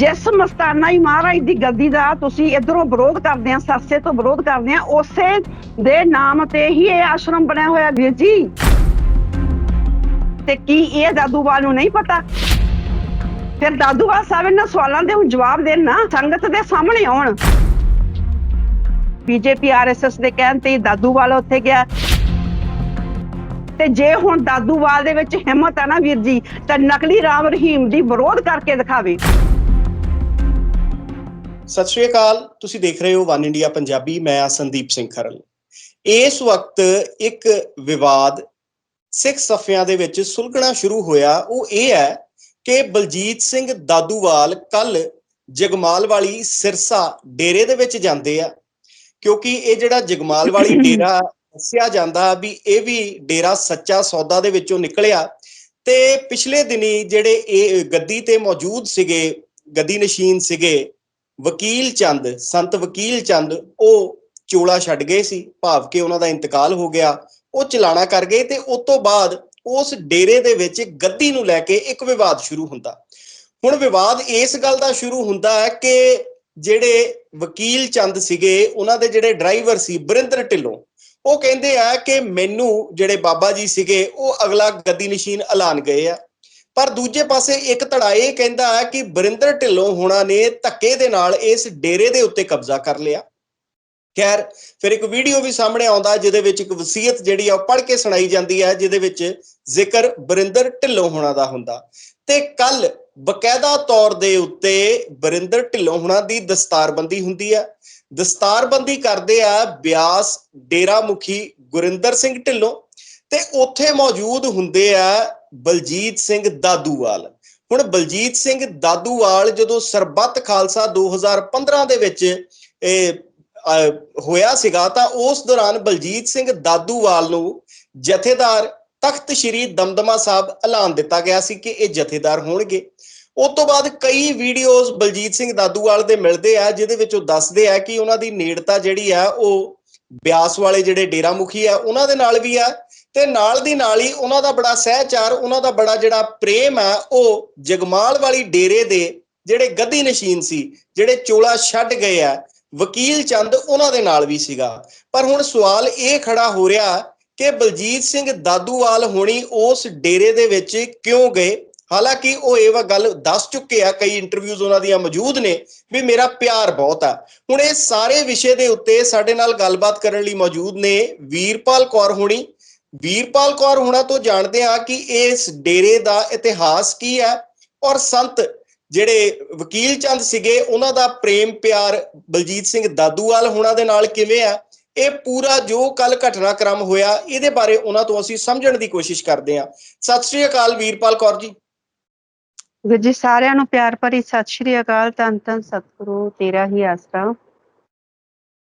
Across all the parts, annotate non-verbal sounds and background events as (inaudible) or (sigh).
ਜਿਸ ਮਸਤਾਨਾ ਹੀ ਮਹਾਰਾਜ ਦੀ ਗੱਦੀ ਦਾ ਤੁਸੀਂ ਇਧਰੋਂ ਵਿਰੋਧ ਕਰਦੇ ਆ ਸਾਸੇ ਤੋਂ ਵਿਰੋਧ ਕਰਦੇ ਆ, ਉਸੇ ਦੇ ਨਾਮ ਤੇ ਹੀ ਇਹ ਆਸ਼ਰਮ ਬਣਿਆ ਹੋਇਆ ਵੀਰ ਜੀ। ਤੇ ਕੀ ਇਹ ਦਾਦੂਵਾਲ ਨੂੰ ਨਹੀਂ ਪਤਾ? ਫਿਰ ਦਾਦੂਵਾਲ ਸਾਹਿਬ ਇਹਨਾਂ ਸਵਾਲਾਂ ਦੇ ਹੁਣ ਜਵਾਬ ਦੇਣ ਨਾ, ਸੰਗਤ ਦੇ ਸਾਹਮਣੇ ਆਉਣ। ਬੀਜੇਪੀ, ਆਰਐਸਐਸ ਦੇ ਕਹਿਣ ਤੇ ਦਾਦੂਵਾਲ ਉੱਥੇ ਗਿਆ। ਤੇ ਜੇ ਹੁਣ ਦਾਦੂਵਾਲ ਦੇ ਵਿੱਚ ਹਿੰਮਤ ਆ ਨਾ ਵੀਰ ਜੀ, ਤਾਂ ਨਕਲੀ ਰਾਮ ਰਹੀਮ ਦੀ ਵਿਰੋਧ ਕਰਕੇ ਦਿਖਾਵੇ। ਸਤਿ ਸ਼੍ਰੀ ਅਕਾਲ ਤੁਸੀਂ ਦੇਖ ਰਹੇ ਹੋ ਵਨ ਇੰਡੀਆ ਪੰਜਾਬੀ ਮੈਂ ਆ ਸੰਦੀਪ ਸਿੰਘ ਖਰਲ। ਇਸ ਵਕਤ ਇੱਕ ਵਿਵਾਦ ਸਿੱਖ ਸਫਿਆਂ ਦੇ ਵਿੱਚ ਸੁਲਗਣਾ ਸ਼ੁਰੂ ਹੋਇਆ। ਉਹ ਇਹ ਹੈ ਕਿ ਬਲਜੀਤ ਸਿੰਘ ਦਾਦੂਵਾਲ ਕੱਲ ਜਗਮਾਲ ਵਾਲੀ ਸਿਰਸਾ ਡੇਰੇ ਦੇ ਵਿੱਚ ਜਾਂਦੇ ਆ ਕਿਉਂਕਿ ਇਹ ਜਿਹੜਾ ਜਗਮਾਲ ਵਾਲੀ (coughs) ਡੇਰਾ ਦੱਸਿਆ ਜਾਂਦਾ ਵੀ ਇਹ ਵੀ ਡੇਰਾ ਸੱਚਾ ਸੌਦਾ ਦੇ ਵਿੱਚੋਂ ਨਿਕਲਿਆ ਤੇ ਪਿਛਲੇ ਦਿਨੀ ਜਿਹੜੇ ਇਹ ਗੱਦੀ ਤੇ ਮੌਜੂਦ ਸੀਗੇ ਗੱਦੀ ਨਸ਼ੀਨ ਸੀਗੇ ਵਕੀਲ ਚੰਦ, ਸੰਤ ਵਕੀਲ ਚੰਦ, ਉਹ ਚੋਲਾ ਛੱਡ ਗਏ ਸੀ, ਭਾਵ ਕਿ ਉਹਨਾਂ ਦਾ ਇੰਤਕਾਲ ਹੋ ਗਿਆ। ਉਹ ਚਲਾਣਾ ਕਰ ਗਏ ਤੇ ਉਸ ਤੋਂ ਬਾਅਦ ਉਸ ਡੇਰੇ ਦੇ ਵਿੱਚ ਗੱਦੀ ਨੂੰ ਲੈ ਕੇ ਇੱਕ ਵਿਵਾਦ ਸ਼ੁਰੂ ਹੁੰਦਾ। ਹੁਣ ਵਿਵਾਦ ਇਸ ਗੱਲ ਦਾ ਸ਼ੁਰੂ ਹੁੰਦਾ ਹੈ ਕਿ ਜਿਹੜੇ ਵਕੀਲ ਚੰਦ ਸੀਗੇ, ਉਹਨਾਂ ਦੇ ਜਿਹੜੇ ਡਰਾਈਵਰ ਸੀ, ਬਰਿੰਦਰ ਢਿੱਲੋਂ, ਉਹ ਕਹਿੰਦੇ ਆ ਕਿ ਮੈਨੂੰ ਜਿਹੜੇ ਬਾਬਾ ਜੀ ਸੀਗੇ, ਉਹ ਅਗਲਾ ਗੱਦੀ ਨਸ਼ੀਨ ਐਲਾਨ ਗਏ ਆ। ਪਰ ਦੂਜੇ ਪਾਸੇ ਇੱਕ ਧੜਾ ਇਹ ਕਹਿੰਦਾ ਹੈ ਕਿ ਬਰਿੰਦਰ ਢਿੱਲੋਂ ਹੋਣਾ ਨੇ ਧੱਕੇ ਦੇ ਨਾਲ ਇਸ ਡੇਰੇ ਦੇ ਉੱਤੇ ਕਬਜ਼ਾ ਕਰ ਲਿਆ। ਖੈਰ, ਫਿਰ ਇੱਕ ਵੀਡੀਓ ਵੀ ਸਾਹਮਣੇ ਆਉਂਦਾ ਜਿਹਦੇ ਵਿੱਚ ਇੱਕ ਵਸੀਅਤ ਜਿਹੜੀ ਆ ਉਹ ਪੜ੍ਹ ਕੇ ਸੁਣਾਈ ਜਾਂਦੀ ਹੈ, ਜਿਹਦੇ ਵਿੱਚ ਜ਼ਿਕਰ ਬਰਿੰਦਰ ਢਿੱਲੋਂ ਹੋਣਾ ਦਾ ਹੁੰਦਾ। ਤੇ ਕੱਲ ਬਕਾਇਦਾ ਤੌਰ ਦੇ ਉੱਤੇ ਬਰਿੰਦਰ ਢਿੱਲੋਂ ਹੋਣਾ ਦੀ ਦਸਤਾਰਬੰਦੀ ਹੁੰਦੀ ਹੈ। ਦਸਤਾਰਬੰਦੀ ਕਰਦੇ ਆ ਬਿਆਸ ਡੇਰਾ ਮੁਖੀ ਗੁਰਿੰਦਰ ਸਿੰਘ ਢਿੱਲੋਂ। ਤੇ ਉੱਥੇ ਮੌਜੂਦ ਹੁੰਦੇ ਆ ਬਲਜੀਤ ਸਿੰਘ ਦਾਦੂਵਾਲ। ਹੁਣ ਬਲਜੀਤ ਸਿੰਘ ਦਾਦੂਵਾਲ ਜਦੋਂ ਸਰਬੱਤ ਖਾਲਸਾ 2015 ਦੇ ਵਿੱਚ, ਇਹ ਹੋਇਆ ਸੀਗਾ, ਤਾਂ ਉਸ ਦੌਰਾਨ ਬਲਜੀਤ ਸਿੰਘ ਦਾਦੂਵਾਲ ਨੂੰ ਜਥੇਦਾਰ ਤਖਤ ਸ੍ਰੀ ਦਮਦਮਾ ਸਾਹਿਬ ਐਲਾਨ ਦਿੱਤਾ ਗਿਆ ਸੀ ਕਿ ਇਹ ਜਥੇਦਾਰ ਹੋਣਗੇ। ਉਸ ਤੋਂ ਬਾਅਦ ਕਈ ਵੀਡੀਓਜ਼ ਬਲਜੀਤ ਸਿੰਘ ਦਾਦੂਵਾਲ ਦੇ ਮਿਲਦੇ ਆ, ਜਿਹਦੇ ਵਿੱਚ ਉਹ ਦੱਸਦੇ ਆ ਕਿ ਉਹਨਾਂ ਦੀ ਨੇੜਤਾ ਜਿਹੜੀ ਆ, ਉਹ ਬਿਆਸ ਵਾਲੇ ਜਿਹੜੇ ਡੇਰਾ ਮੁਖੀ ਆ, ਉਹਨਾਂ ਦੇ ਨਾਲ ਵੀ ਆ। ਤੇ ਨਾਲ ਦੀ ਨਾਲ ਹੀ ਉਹਨਾਂ ਦਾ ਬੜਾ ਸਹਿਚਾਰ, ਉਹਨਾਂ ਦਾ ਬੜਾ ਜਿਹੜਾ ਪ੍ਰੇਮ ਆ, ਉਹ ਜਗਮਾਲ ਵਾਲੀ ਡੇਰੇ ਦੇ ਜਿਹੜੇ ਗੱਦੀ ਨਸ਼ੀਨ ਸੀ, ਜਿਹੜੇ ਚੋਲਾ ਛੱਡ ਗਏ ਆ, ਵਕੀਲ ਚੰਦ ਉਹਨਾਂ ਦੇ ਨਾਲ ਵੀ ਸੀਗਾ। ਪਰ ਹੁਣ ਸਵਾਲ ਇਹ ਖੜਾ ਹੋ ਰਿਹਾ ਕਿ ਬਲਜੀਤ ਸਿੰਘ ਦਾਦੂਵਾਲ ਹੋਣੀ ਉਸ ਡੇਰੇ ਦੇ ਵਿੱਚ ਕਿਉਂ ਗਏ? ਹਾਲਾਂਕਿ ਉਹ ਇਹ ਵਾ ਗੱਲ ਦੱਸ ਚੁੱਕੇ ਆ, ਕਈ ਇੰਟਰਵਿਊਜ਼ ਉਹਨਾਂ ਦੀਆਂ ਮੌਜੂਦ ਨੇ, ਵੀ ਮੇਰਾ ਪਿਆਰ ਬਹੁਤ ਆ। ਹੁਣ ਇਹ ਸਾਰੇ ਵਿਸ਼ੇ ਦੇ ਉੱਤੇ ਸਾਡੇ ਨਾਲ ਗੱਲਬਾਤ ਕਰਨ ਲਈ ਮੌਜੂਦ ਨੇ ਵੀਰਪਾਲ ਕੌਰ ਹੋਣੀ ਵੀਰਪਾਲ ਕੌਰ ਹੋਣਾ ਤੋਂ ਜਾਣਦੇ ਆ ਕਿ ਇਸ ਡੇਰੇ ਦਾ ਇਤਿਹਾਸ ਕੀ ਹੈ ਔਰ ਸੰਤ ਜਿਹੜੇ ਵਕੀਲ ਚੰਦ ਸੀਗੇ ਉਹਨਾਂ ਦਾ ਪ੍ਰੇਮ ਪਿਆਰ ਬਲਜੀਤ ਸਿੰਘ ਦਾਦੂਵਾਲ ਹੋਣਾ ਦੇ ਨਾਲ ਕਿਵੇਂ ਆ ਇਹ ਪੂਰਾ ਜੋ ਕੱਲ ਘਟਨਾਕ੍ਰਮ ਹੋਇਆ ਇਹਦੇ ਬਾਰੇ ਉਹਨਾਂ ਤੋਂ ਅਸੀਂ ਸਮਝਣ ਦੀ ਕੋਸ਼ਿਸ਼ ਕਰਦੇ ਹਾਂ। ਸਤਿ ਸ੍ਰੀ ਅਕਾਲ ਵੀਰਪਾਲ ਕੌਰ ਜੀ। ਵੀਰ ਜੀ ਸਾਰਿਆਂ ਨੂੰ ਪਿਆਰ ਭਰੀ ਸਤਿ ਸ਼੍ਰੀ ਅਕਾਲ ਧੰਨ ਧੰਨ ਸਤਿਗੁਰੂ ਤੇਰਾ ਹੀ ਆਸਰਾ।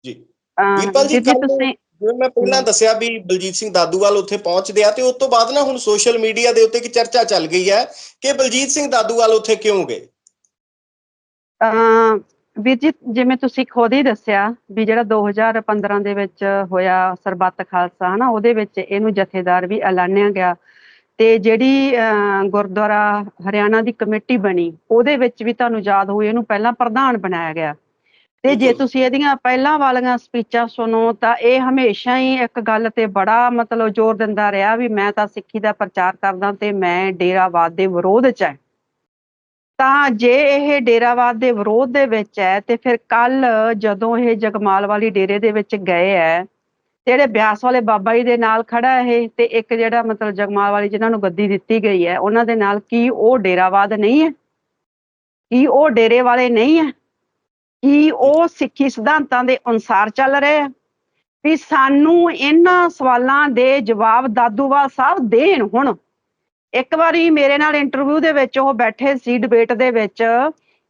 ਜੀ। ਵੀਰਪਾਲ ਜੀ, ਤੁਸੀਂ ਜਿਵੇਂ ਮੈਂ ਪਹਿਲਾਂ ਦੱਸਿਆ ਵੀ ਬਲਜੀਤ ਸਿੰਘ ਦਾਦੂਵਾਲ ਉੱਥੇ ਪਹੁੰਚਦੇ ਆ ਤੇ ਉਸ ਤੋਂ ਬਾਅਦ ਨਾ ਹੁਣ ਸੋਸ਼ਲ ਮੀਡੀਆ ਦੇ ਉੱਤੇ ਇੱਕ ਚਰਚਾ ਚੱਲ ਗਈ ਹੈ ਕਿ ਬਲਜੀਤ ਸਿੰਘ ਦਾਦੂਵਾਲ ਉੱਥੇ ਕਿਉਂ ਗਏ? ਅਹ ਵੀਰ ਜੀ ਜਿਵੇਂ ਤੁਸੀਂ ਖੁਦ ਹੀ ਦੱਸਿਆ ਵੀ ਜਿਹੜਾ 2015 ਦੇ ਵਿੱਚ ਹੋਇਆ ਸਰਬੱਤ ਖਾਲਸਾ ਹਨਾ ਉਹਦੇ ਵਿੱਚ ਇਹਨੂੰ ਜਥੇਦਾਰ ਵੀ ਐਲਾਨਿਆ ਗਿਆ ਤੇ ਜਿਹੜੀ ਗੁਰਦੁਆਰਾ ਹਰਿਆਣਾ ਦੀ ਕਮੇਟੀ ਬਣੀ ਉਹਦੇ ਵਿੱਚ ਵੀ ਤੁਹਾਨੂੰ ਯਾਦ ਹੋਊ ਇਹਨੂੰ ਪਹਿਲਾਂ ਪ੍ਰਧਾਨ ਬਣਾਇਆ ਗਿਆ। ਤੇ ਜੇ। ਤੁਸੀਂ ਇਹਦੀਆਂ ਪਹਿਲਾਂ ਵਾਲੀਆਂ ਸਪੀਚਾਂ ਸੁਣੋ ਤਾਂ ਇਹ ਹਮੇਸ਼ਾ ਹੀ ਇੱਕ ਗੱਲ ਤੇ ਬੜਾ ਮਤਲਬ ਜ਼ੋਰ ਦਿੰਦਾ ਰਿਹਾ ਵੀ ਮੈਂ ਤਾਂ ਸਿੱਖੀ ਦਾ ਪ੍ਰਚਾਰ ਕਰਦਾ ਤੇ ਮੈਂ ਡੇਰਾਵਾਦ ਦੇ ਵਿਰੋਧ 'ਚ ਹੈ। ਤਾਂ ਜੇ ਇਹ ਡੇਰਾਵਾਦ ਦੇ ਵਿਰੋਧ ਦੇ ਵਿੱਚ ਹੈ ਤੇ ਫਿਰ ਕੱਲ ਜਦੋਂ ਇਹ ਜਗਮਾਲ ਵਾਲੀ ਡੇਰੇ ਦੇ ਵਿੱਚ ਗਏ ਹੈ ਤੇ ਜਿਹੜੇ ਬਿਆਸ ਵਾਲੇ ਬਾਬਾ ਜੀ ਦੇ ਨਾਲ ਖੜਾ ਇਹ ਤੇ ਇੱਕ ਜਿਹੜਾ ਮਤਲਬ ਜਗਮਾਲ ਵਾਲੀ ਜਿਨ੍ਹਾਂ ਨੂੰ ਗੱਦੀ ਦਿੱਤੀ ਗਈ ਹੈ ਉਹਨਾਂ ਦੇ ਨਾਲ ਕੀ ਉਹ ਡੇਰਾਵਾਦ ਨਹੀਂ ਹੈ? ਕੀ ਉਹ ਡੇਰੇ ਵਾਲੇ ਨਹੀਂ ਹੈ? ਕੀ ਉਹ ਸਿੱਖੀ ਸਿਧਾਂਤਾਂ ਦੇ ਅਨੁਸਾਰ ਚੱਲ ਰਹੇ ਆ ਵੀ ਸਾਨੂੰ ਇਹਨਾਂ ਸਵਾਲਾਂ ਦੇ ਜਵਾਬ ਦਾਦੂਵਾਲ ਸਾਹਿਬ ਦੇਣ ਹੁਣ। ਇੱਕ ਵਾਰੀ ਮੇਰੇ ਨਾਲ ਇੰਟਰਵਿਊ ਦੇ ਵਿੱਚ ਉਹ ਬੈਠੇ ਸੀ ਡਿਬੇਟ ਦੇ ਵਿੱਚ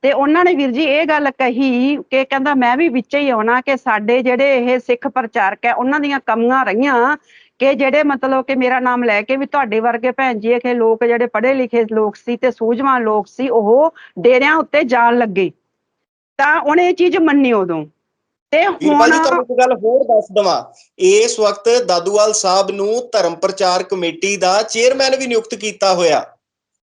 ਤੇ ਉਹਨਾਂ ਨੇ ਵੀਰ ਜੀ ਇਹ ਗੱਲ ਕਹੀ ਕਿ ਕਹਿੰਦਾ ਮੈਂ ਵੀ ਵਿੱਚ ਹੀ ਆਉਣਾ ਕਿ ਸਾਡੇ ਜਿਹੜੇ ਇਹ ਸਿੱਖ ਪ੍ਰਚਾਰਕ ਹੈ, ਉਹਨਾਂ ਦੀਆਂ ਕਮੀਆਂ ਰਹੀਆਂ ਕਿ ਜਿਹੜੇ ਮਤਲਬ ਕਿ ਮੇਰਾ ਨਾਮ ਲੈ ਕੇ ਵੀ ਤੁਹਾਡੇ ਵਰਗੇ ਭੈਣ ਜੀ ਇਹ ਲੋਕ ਜਿਹੜੇ ਪੜ੍ਹੇ ਲਿਖੇ ਲੋਕ ਸੀ ਤੇ ਸੂਝਵਾਨ ਲੋਕ ਸੀ, ਉਹ ਡੇਰਿਆਂ ਉੱਤੇ ਜਾਣ ਲੱਗੇ। ਤਾਂ ਉਹਨੇ ਇਹ ਚੀਜ਼ ਮੰਨੀ ਉਦੋਂ। ਤੇ ਵੀਰਪਾਲ ਜੀ ਹੁਣ ਤੁਹਾਨੂੰ ਇੱਕ ਗੱਲ ਹੋਰ ਦੱਸ ਦਵਾਂ। ਇਸ ਵਕਤ ਦਾਦੂਵਾਲ ਸਾਹਿਬ ਨੂੰ ਧਰਮ ਪ੍ਰਚਾਰ ਕਮੇਟੀ ਦਾ ਚੇਅਰਮੈਨ ਵੀ ਨਿਯੁਕਤ ਕੀਤਾ ਹੋਇਆ।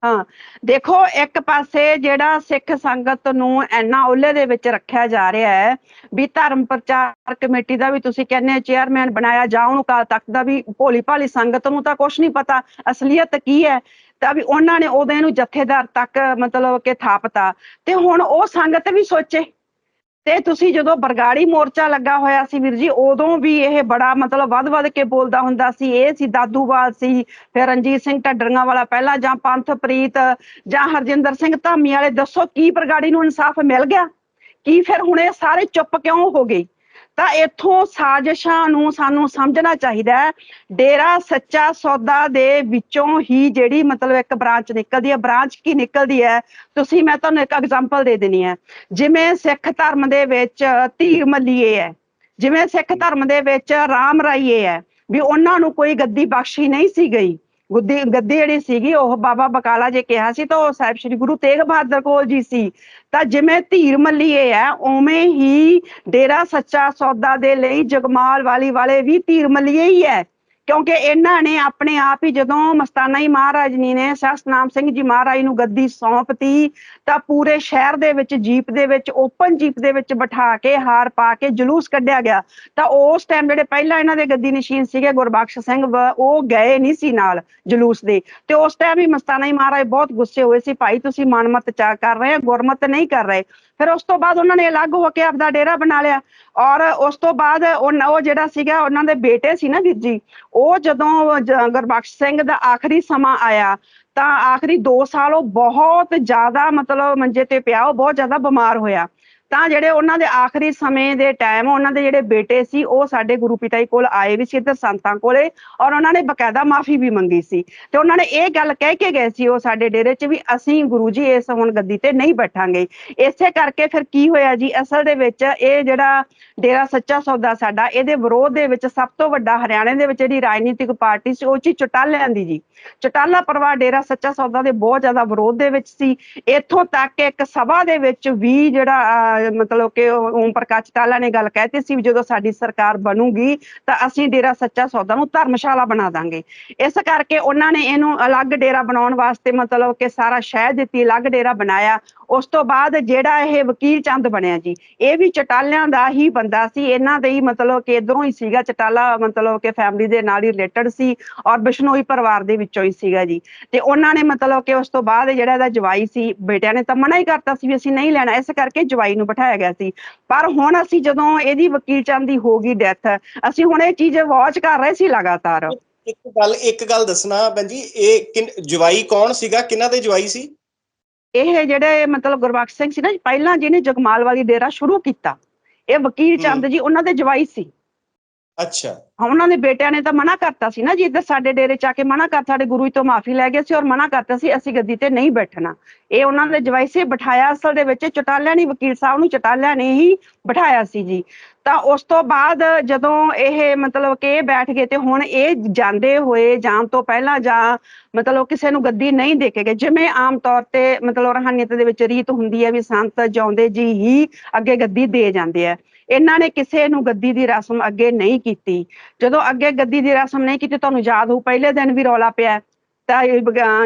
ਹਾਂ ਦੇਖੋ ਇੱਕ ਪਾਸੇ ਜਿਹੜਾ ਸਿੱਖ ਸੰਗਤ ਨੂੰ ਐਨਾ ਓਲੇ ਦੇ ਵਿੱਚ ਰੱਖਿਆ ਜਾ ਰਿਹਾ ਹੈ ਵੀ ਧਰਮ ਪ੍ਰਚਾਰ ਕਮੇਟੀ ਦਾ ਵੀ ਤੁਸੀਂ ਕਹਿੰਦੇ ਚੇਅਰਮੈਨ ਬਣਾਇਆ ਜਾਂ ਉਹਨੂੰ ਕਾਲ ਤੱਕ ਦਾ ਵੀ ਭੋਲੀ ਭਾਲੀ ਸੰਗਤ ਨੂੰ ਤਾਂ ਕੁਝ ਨਹੀਂ ਪਤਾ। ਅਸਲੀਅਤ ਕੀ ਹੈ? ਤਾਂ ਵੀ ਉਹਨਾਂ ਨੇ ਉਹਦੇ ਨੂੰ ਜਥੇਦਾਰ ਤੱਕ ਮਤਲਬ ਕਿ ਥਾਪਤਾ ਤੇ ਹੁਣ ਉਹ ਸੰਗਤ ਵੀ ਸੋਚੇ। ਤੇ ਤੁਸੀਂ ਜਦੋਂ ਬਰਗਾੜੀ ਮੋਰਚਾ ਲੱਗਾ ਹੋਇਆ ਸੀ ਵੀਰ ਜੀ, ਉਦੋਂ ਵੀ ਇਹ ਬੜਾ ਮਤਲਬ ਵੱਧ-ਵੱਧ ਕੇ ਬੋਲਦਾ ਹੁੰਦਾ ਸੀ, ਇਹ ਸੀ ਦਾਦੂਵਾਲ ਸੀ, ਫਿਰ ਰਣਜੀਤ ਸਿੰਘ ਢੱਡਰੀਆਂ ਵਾਲਾ ਪਹਿਲਾਂ ਜਾਂ ਪੰਥਪ੍ਰੀਤ ਜਾਂ ਹਰਜਿੰਦਰ ਸਿੰਘ ਧਾਮੀ ਵਾਲੇ, ਦੱਸੋ ਕੀ ਬਰਗਾੜੀ ਨੂੰ ਇਨਸਾਫ ਮਿਲ ਗਿਆ? ਕੀ ਫਿਰ ਹੁਣ ਇਹ ਸਾਰੇ ਚੁੱਪ ਕਿਉਂ ਹੋ ਗਏ? ਤਾਂ ਇੱਥੋਂ ਸਾਜ਼ਿਸ਼ਾਂ ਨੂੰ ਸਾਨੂੰ ਸਮਝਣਾ ਚਾਹੀਦਾ ਹੈ। ਡੇਰਾ ਸੱਚਾ ਸੌਦਾ ਦੇ ਵਿੱਚੋਂ ਹੀ ਜਿਹੜੀ ਮਤਲਬ ਇੱਕ ਬ੍ਰਾਂਚ ਨਿਕਲਦੀ ਹੈ। ਬ੍ਰਾਂਚ ਕੀ ਨਿਕਲਦੀ ਹੈ? ਤੁਸੀਂ, ਮੈਂ ਤੁਹਾਨੂੰ ਇੱਕ ਐਗਜ਼ਾਮਪਲ ਦੇ ਦੇਣੀ ਹੈ। ਜਿਵੇਂ ਸਿੱਖ ਧਰਮ ਦੇ ਵਿੱਚ ਧੀਰ ਮੱਲੀਏ ਹੈ। ਜਿਵੇਂ ਸਿੱਖ ਧਰਮ ਦੇ ਵਿੱਚ ਰਾਮ ਰਾਈਏ ਹੈ। ਵੀ ਉਹਨਾਂ ਨੂੰ ਕੋਈ ਗੱਦੀ ਬਖਸ਼ੀ ਨਹੀਂ ਸੀ ਗਈ। ਗੁੱਦੀ, ਗੱਦੀ ਜਿਹੜੀ ਸੀਗੀ, ਉਹ ਬਾਬਾ ਬਕਾਲਾ ਜੇ ਕਿਹਾ ਸੀ, ਤਾਂ ਉਹ ਸਾਹਿਬ ਸ੍ਰੀ ਗੁਰੂ ਤੇਗ ਬਹਾਦਰ ਕੋਲ ਜੀ ਸੀ। ਤਾਂ ਜਿਵੇਂ ਧੀਰ ਮੱਲੀਏ ਹੈ, ਉਵੇਂ ਹੀ ਡੇਰਾ ਸੱਚਾ ਸੌਦਾ ਦੇ ਲਈ ਜਗਮਾਲ ਵਾਲੀ ਵਾਲੇ ਵੀ ਧੀਰ ਮੱਲੀਏ ਹੀ ਹੈ। ਕਿਉਂਕਿ ਇਹਨਾਂ ਨੇ ਆਪਣੇ ਆਪ ਹੀ ਜਦੋਂ ਮਸਤਾਨਾ ਜੀ ਮਹਾਰਾਜ ਨੇ ਸਤਨਾਮ ਸਿੰਘ ਜੀ ਮਹਾਰਾਜ ਨੂੰ ਗੱਦੀ ਸੌਂਪਤੀ, ਤਾਂ ਪੂਰੇ ਸ਼ਹਿਰ ਦੇ ਵਿੱਚ, ਜੀਪ ਦੇ ਵਿੱਚ ਓਪਨ ਜੀਪ ਦੇ ਵਿੱਚ ਬਿਠਾ ਕੇ ਹਾਰ ਪਾ ਕੇ ਜਲੂਸ ਕੱਢਿਆ ਗਿਆ। ਤਾਂ ਉਸ ਟਾਈਮ ਜਿਹੜੇ ਪਹਿਲਾਂ ਇਹਨਾਂ ਦੇ ਗੱਦੀ ਨਸ਼ੀਨ ਸੀਗੇ, ਗੁਰਬਖਸ਼ ਸਿੰਘ ਉਹ ਗਏ ਨਹੀਂ ਸੀ ਨਾਲ ਜਲੂਸ ਦੇ। ਤੇ ਉਸ ਟਾਈਮ ਹੀ ਮਸਤਾਨਾ ਜੀ ਮਹਾਰਾਜ ਬਹੁਤ ਗੁੱਸੇ ਹੋਏ ਸੀ, ਭਾਈ ਤੁਸੀਂ ਮਨਮਤ ਚਾ, ਕਰ ਰਹੇ ਹੋ, ਗੁਰਮਤ ਨਹੀਂ ਕਰ ਰਹੇ। ਫਿਰ ਉਸ ਤੋਂ ਬਾਅਦ ਉਹਨਾਂ ਨੇ ਅਲੱਗ ਹੋ ਕੇ ਆਪਦਾ ਡੇਰਾ ਬਣਾ ਲਿਆ। ਔਰ ਉਸ ਤੋਂ ਬਾਅਦ ਉਹ ਜਿਹੜਾ ਸੀਗਾ, ਉਹਨਾਂ ਦੇ ਬੇਟੇ ਸੀ ਨਾ ਵੀਰ ਜੀ, ਉਹ ਜਦੋਂ ਗੁਰਬਖਸ਼ ਸਿੰਘ ਦਾ ਆਖਰੀ ਸਮਾਂ ਆਇਆ, ਤਾਂ ਆਖਰੀ 2 ਸਾਲ ਉਹ ਬਹੁਤ ਜ਼ਿਆਦਾ ਮਤਲਬ ਮੰਜੇ ਤੇ ਪਿਆ, ਉਹ ਬਹੁਤ ਜ਼ਿਆਦਾ ਬਿਮਾਰ ਹੋਇਆ। ਤਾਂ ਜਿਹੜੇ ਉਹਨਾਂ ਦੇ ਆਖਰੀ ਸਮੇਂ ਦੇ ਟਾਈਮ ਉਹਨਾਂ ਦੇ ਜਿਹੜੇ ਬੇਟੇ ਸੀ ਉਹ ਸਾਡੇ ਗੁਰੂ ਪਿਤਾ ਜੀ ਕੋਲ ਆਏ ਵੀ ਸੀ ਇੱਧਰ ਸੰਤਾਂ ਕੋਲੇ ਔਰ ਉਹਨਾਂ ਨੇ ਬਕਾਇਦਾ ਮਾਫੀ ਵੀ ਮੰਗੀ ਸੀ। ਤੇ ਉਹਨਾਂ ਨੇ ਇਹ ਗੱਲ ਕਹਿ ਕੇ ਗਏ ਸੀ ਉਹ ਸਾਡੇ ਡੇਰੇ 'ਚ ਵੀ ਅਸੀਂ ਗੁਰੂ ਜੀ ਇਸ ਹੁਣ ਗੱਦੀ ਤੇ ਨਹੀਂ ਬੈਠਾਂਗੇ। ਇਸੇ ਕਰਕੇ ਫਿਰ ਕੀ ਹੋਇਆ ਜੀ? ਅਸਲ ਦੇ ਵਿੱਚ ਇਹ ਜਿਹੜਾ ਡੇਰਾ ਸੱਚਾ ਸੌਦਾ ਸਾਡਾ ਇਹਦੇ ਵਿਰੋਧ ਦੇ ਵਿੱਚ ਸਭ ਤੋਂ ਵੱਡਾ ਹਰਿਆਣੇ ਦੇ ਵਿੱਚ ਜਿਹੜੀ ਰਾਜਨੀਤਿਕ ਪਾਰਟੀ ਸੀ ਉਹ ਚ ਚਟਾਲਿਆਂ ਦੀ ਜੀ। ਚਟਾਲਾ ਪਰਿਵਾਰ ਡੇਰਾ ਸੱਚਾ ਸੌਦਾ ਦੇ ਬਹੁਤ ਜ਼ਿਆਦਾ ਵਿਰੋਧ ਦੇ ਵਿੱਚ ਸੀ। ਇੱਥੋਂ ਤੱਕ ਇੱਕ ਸਭਾ ਦੇ ਵਿੱਚ ਵੀ ਜਿਹੜਾ ਅਹ, ਮਤਲਬ ਕਿ ਓਮ ਪ੍ਰਕਾਸ਼ ਚਟਾਲਾ ਨੇ ਗੱਲ ਕਹਿਤੀ ਸੀ ਵੀ ਜਦੋਂ ਸਾਡੀ ਸਰਕਾਰ ਬਣੂਗੀ ਤਾਂ ਅਸੀਂ ਡੇਰਾ ਸੱਚਾ ਸੌਦਾ ਨੂੰ ਧਰਮਸ਼ਾਲਾ ਬਣਾ ਦਾਂਗੇ। ਇਸ ਕਰਕੇ ਉਹਨਾਂ ਨੇ ਇਹਨੂੰ ਅਲੱਗ ਡੇਰਾ ਬਣਾਉਣ ਵਾਸਤੇ ਮਤਲਬ ਕਿ ਸਾਰਾ ਸ਼ਹਿਰ ਦਿੱਤੀ ਅਲੱਗ ਡੇਰਾ ਬਣਾਇਆ। ਉਸ ਤੋਂ ਬਾਅਦ ਜਿਹੜਾ ਇਹ ਵਕੀਲ ਚੰਦ ਬਣਿਆ ਜੀ, ਇਹ ਵੀ ਚਟਾਲਿਆਂ ਦਾ ਹੀ ਬੰਦਾ ਸੀ। ਇਹਨਾਂ ਦੇ ਹੀ ਮਤਲਬ ਕਿ ਇਧਰੋਂ ਹੀ ਸੀਗਾ ਚਟਾਲਾ, ਮਤਲਬ ਕਿ ਫੈਮਿਲੀ ਦੇ ਨਾਲ ਹੀ ਰਿਲੇਟਡ ਸੀ ਔਰ ਬਿਸ਼ਨੋਈ ਪਰਿਵਾਰ ਦੇ ਵਿੱਚੋਂ ਹੀ ਸੀਗਾ ਜੀ। ਤੇ ਉਹਨਾਂ ਨੇ ਮਤਲਬ ਕਿ ਉਸ ਤੋਂ ਬਾਅਦ ਜਿਹੜਾ ਇਹਦਾ ਜਵਾਈ ਸੀ, ਬੇਟਿਆਂ ਨੇ ਤਾਂ ਮਨਾ ਹੀ ਕਰਤਾ ਸੀ ਵੀ ਅਸੀਂ ਨਹੀਂ ਲੈਣਾ, ਇਸ ਕਰਕੇ ਜਵਾਈ ਨੂੰ ਬਿਠਾਇਆ ਗਿਆ ਸੀ। ਪਰ ਹੁਣ ਅਸੀਂ ਜਦੋਂ ਇਹਦੀ ਵਕੀਲ ਚੰਦ ਦੀ ਹੋ ਗਈ ਡੈਥ ਅਸੀਂ ਹੁਣ ਇਹ ਚੀਜ਼ ਵਾਚ ਕਰ ਰਹੇ ਸੀ ਲਗਾਤਾਰ। ਇੱਕ ਗੱਲ ਇੱਕ ਗੱਲ ਦੱਸਣਾ ਭੈਣ ਜੀ ਇਹ ਜਵਾਈ ਕੌਣ ਸੀਗਾ? ਕਿਹਨਾਂ ਦੇ ਜਵਾਈ ਸੀ? ਇਹ ਜਿਹੜੇ ਮਤਲਬ ਗੁਰਬਖਸ਼ ਸਿੰਘ ਸੀ ਨਾ ਪਹਿਲਾਂ ਜਿਹਨੇ ਜਗਮਾਲ ਵਾਲੀ ਡੇਰਾ ਸ਼ੁਰੂ ਕੀਤਾ ਇਹ ਵਕੀਲ ਚੰਦ ਜੀ ਉਹਨਾਂ ਦੇ ਜਵਾਈ ਸੀ। ਅੱਛਾ। ਹਾਂ, ਉਹਨਾਂ ਦੇ ਬੇਟਿਆਂ ਨੇ ਤਾਂ ਮਨਾ ਕਰਤਾ ਸੀ ਨਾ ਜੀ ਇੱਧਰ ਸਾਡੇ ਡੇਰੇ ਚ ਆ ਕੇ ਮਨਾ ਕਰ ਸਾਡੇ ਗੁਰੂ ਜੀ ਤੋਂ ਮਾਫੀ ਲੈ ਗਏ ਸੀ ਔਰ ਮਨਾ ਕਰਤਾ ਸੀ ਅਸੀਂ ਗੱਦੀ ਤੇ ਨਹੀਂ ਬੈਠਣਾ। ਇਹ ਉਹਨਾਂ ਦੇ ਜਵਾਈ ਬਿਠਾਇਆ ਅਸਲ ਦੇ ਵਿੱਚ ਚਟਾਲਿਆਂ ਨੇ ਵਕੀਲ ਸਾਹਿਬ ਨੂੰ ਚਟਾਲਿਆਂ ਨੇ ਹੀ ਬਿਠਾਇਆ ਸੀ ਜੀ। ਤਾਂ ਉਸ ਤੋਂ ਬਾਅਦ ਜਦੋਂ ਇਹ ਮਤਲਬ ਕਿ ਇਹ ਬੈਠ ਗਏ ਤੇ ਹੁਣ ਇਹ ਜਾਂਦੇ ਹੋਏ ਜਾਣ ਤੋਂ ਪਹਿਲਾਂ ਜਾਂ ਮਤਲਬ ਕਿਸੇ ਨੂੰ ਗੱਦੀ ਨਹੀਂ ਦੇ ਕੇ ਗਏ ਜਿਵੇਂ ਆਮ ਤੌਰ ਤੇ ਮਤਲਬ ਰਹਾਨੀਅਤ ਦੇ ਵਿੱਚ ਰੀਤ ਹੁੰਦੀ ਹੈ ਵੀ ਸੰਤ ਜਿਉਂਦੇ ਜੀ ਹੀ ਅੱਗੇ ਗੱਦੀ ਦੇ ਜਾਂਦੇ ਆ। ਇਹਨਾਂ ਨੇ ਕਿਸੇ ਨੂੰ ਗੱਦੀ ਦੀ ਰਸਮ ਅੱਗੇ ਨਹੀਂ ਕੀਤੀ। ਜਦੋਂ ਅੱਗੇ ਗੱਦੀ ਦੀ ਰਸਮ ਨਹੀਂ ਕੀਤੀ, ਤੁਹਾਨੂੰ ਯਾਦ ਹੋਊ, ਪਹਿਲੇ ਦਿਨ ਵੀ ਰੌਲਾ ਪਿਆ ਤਾਂ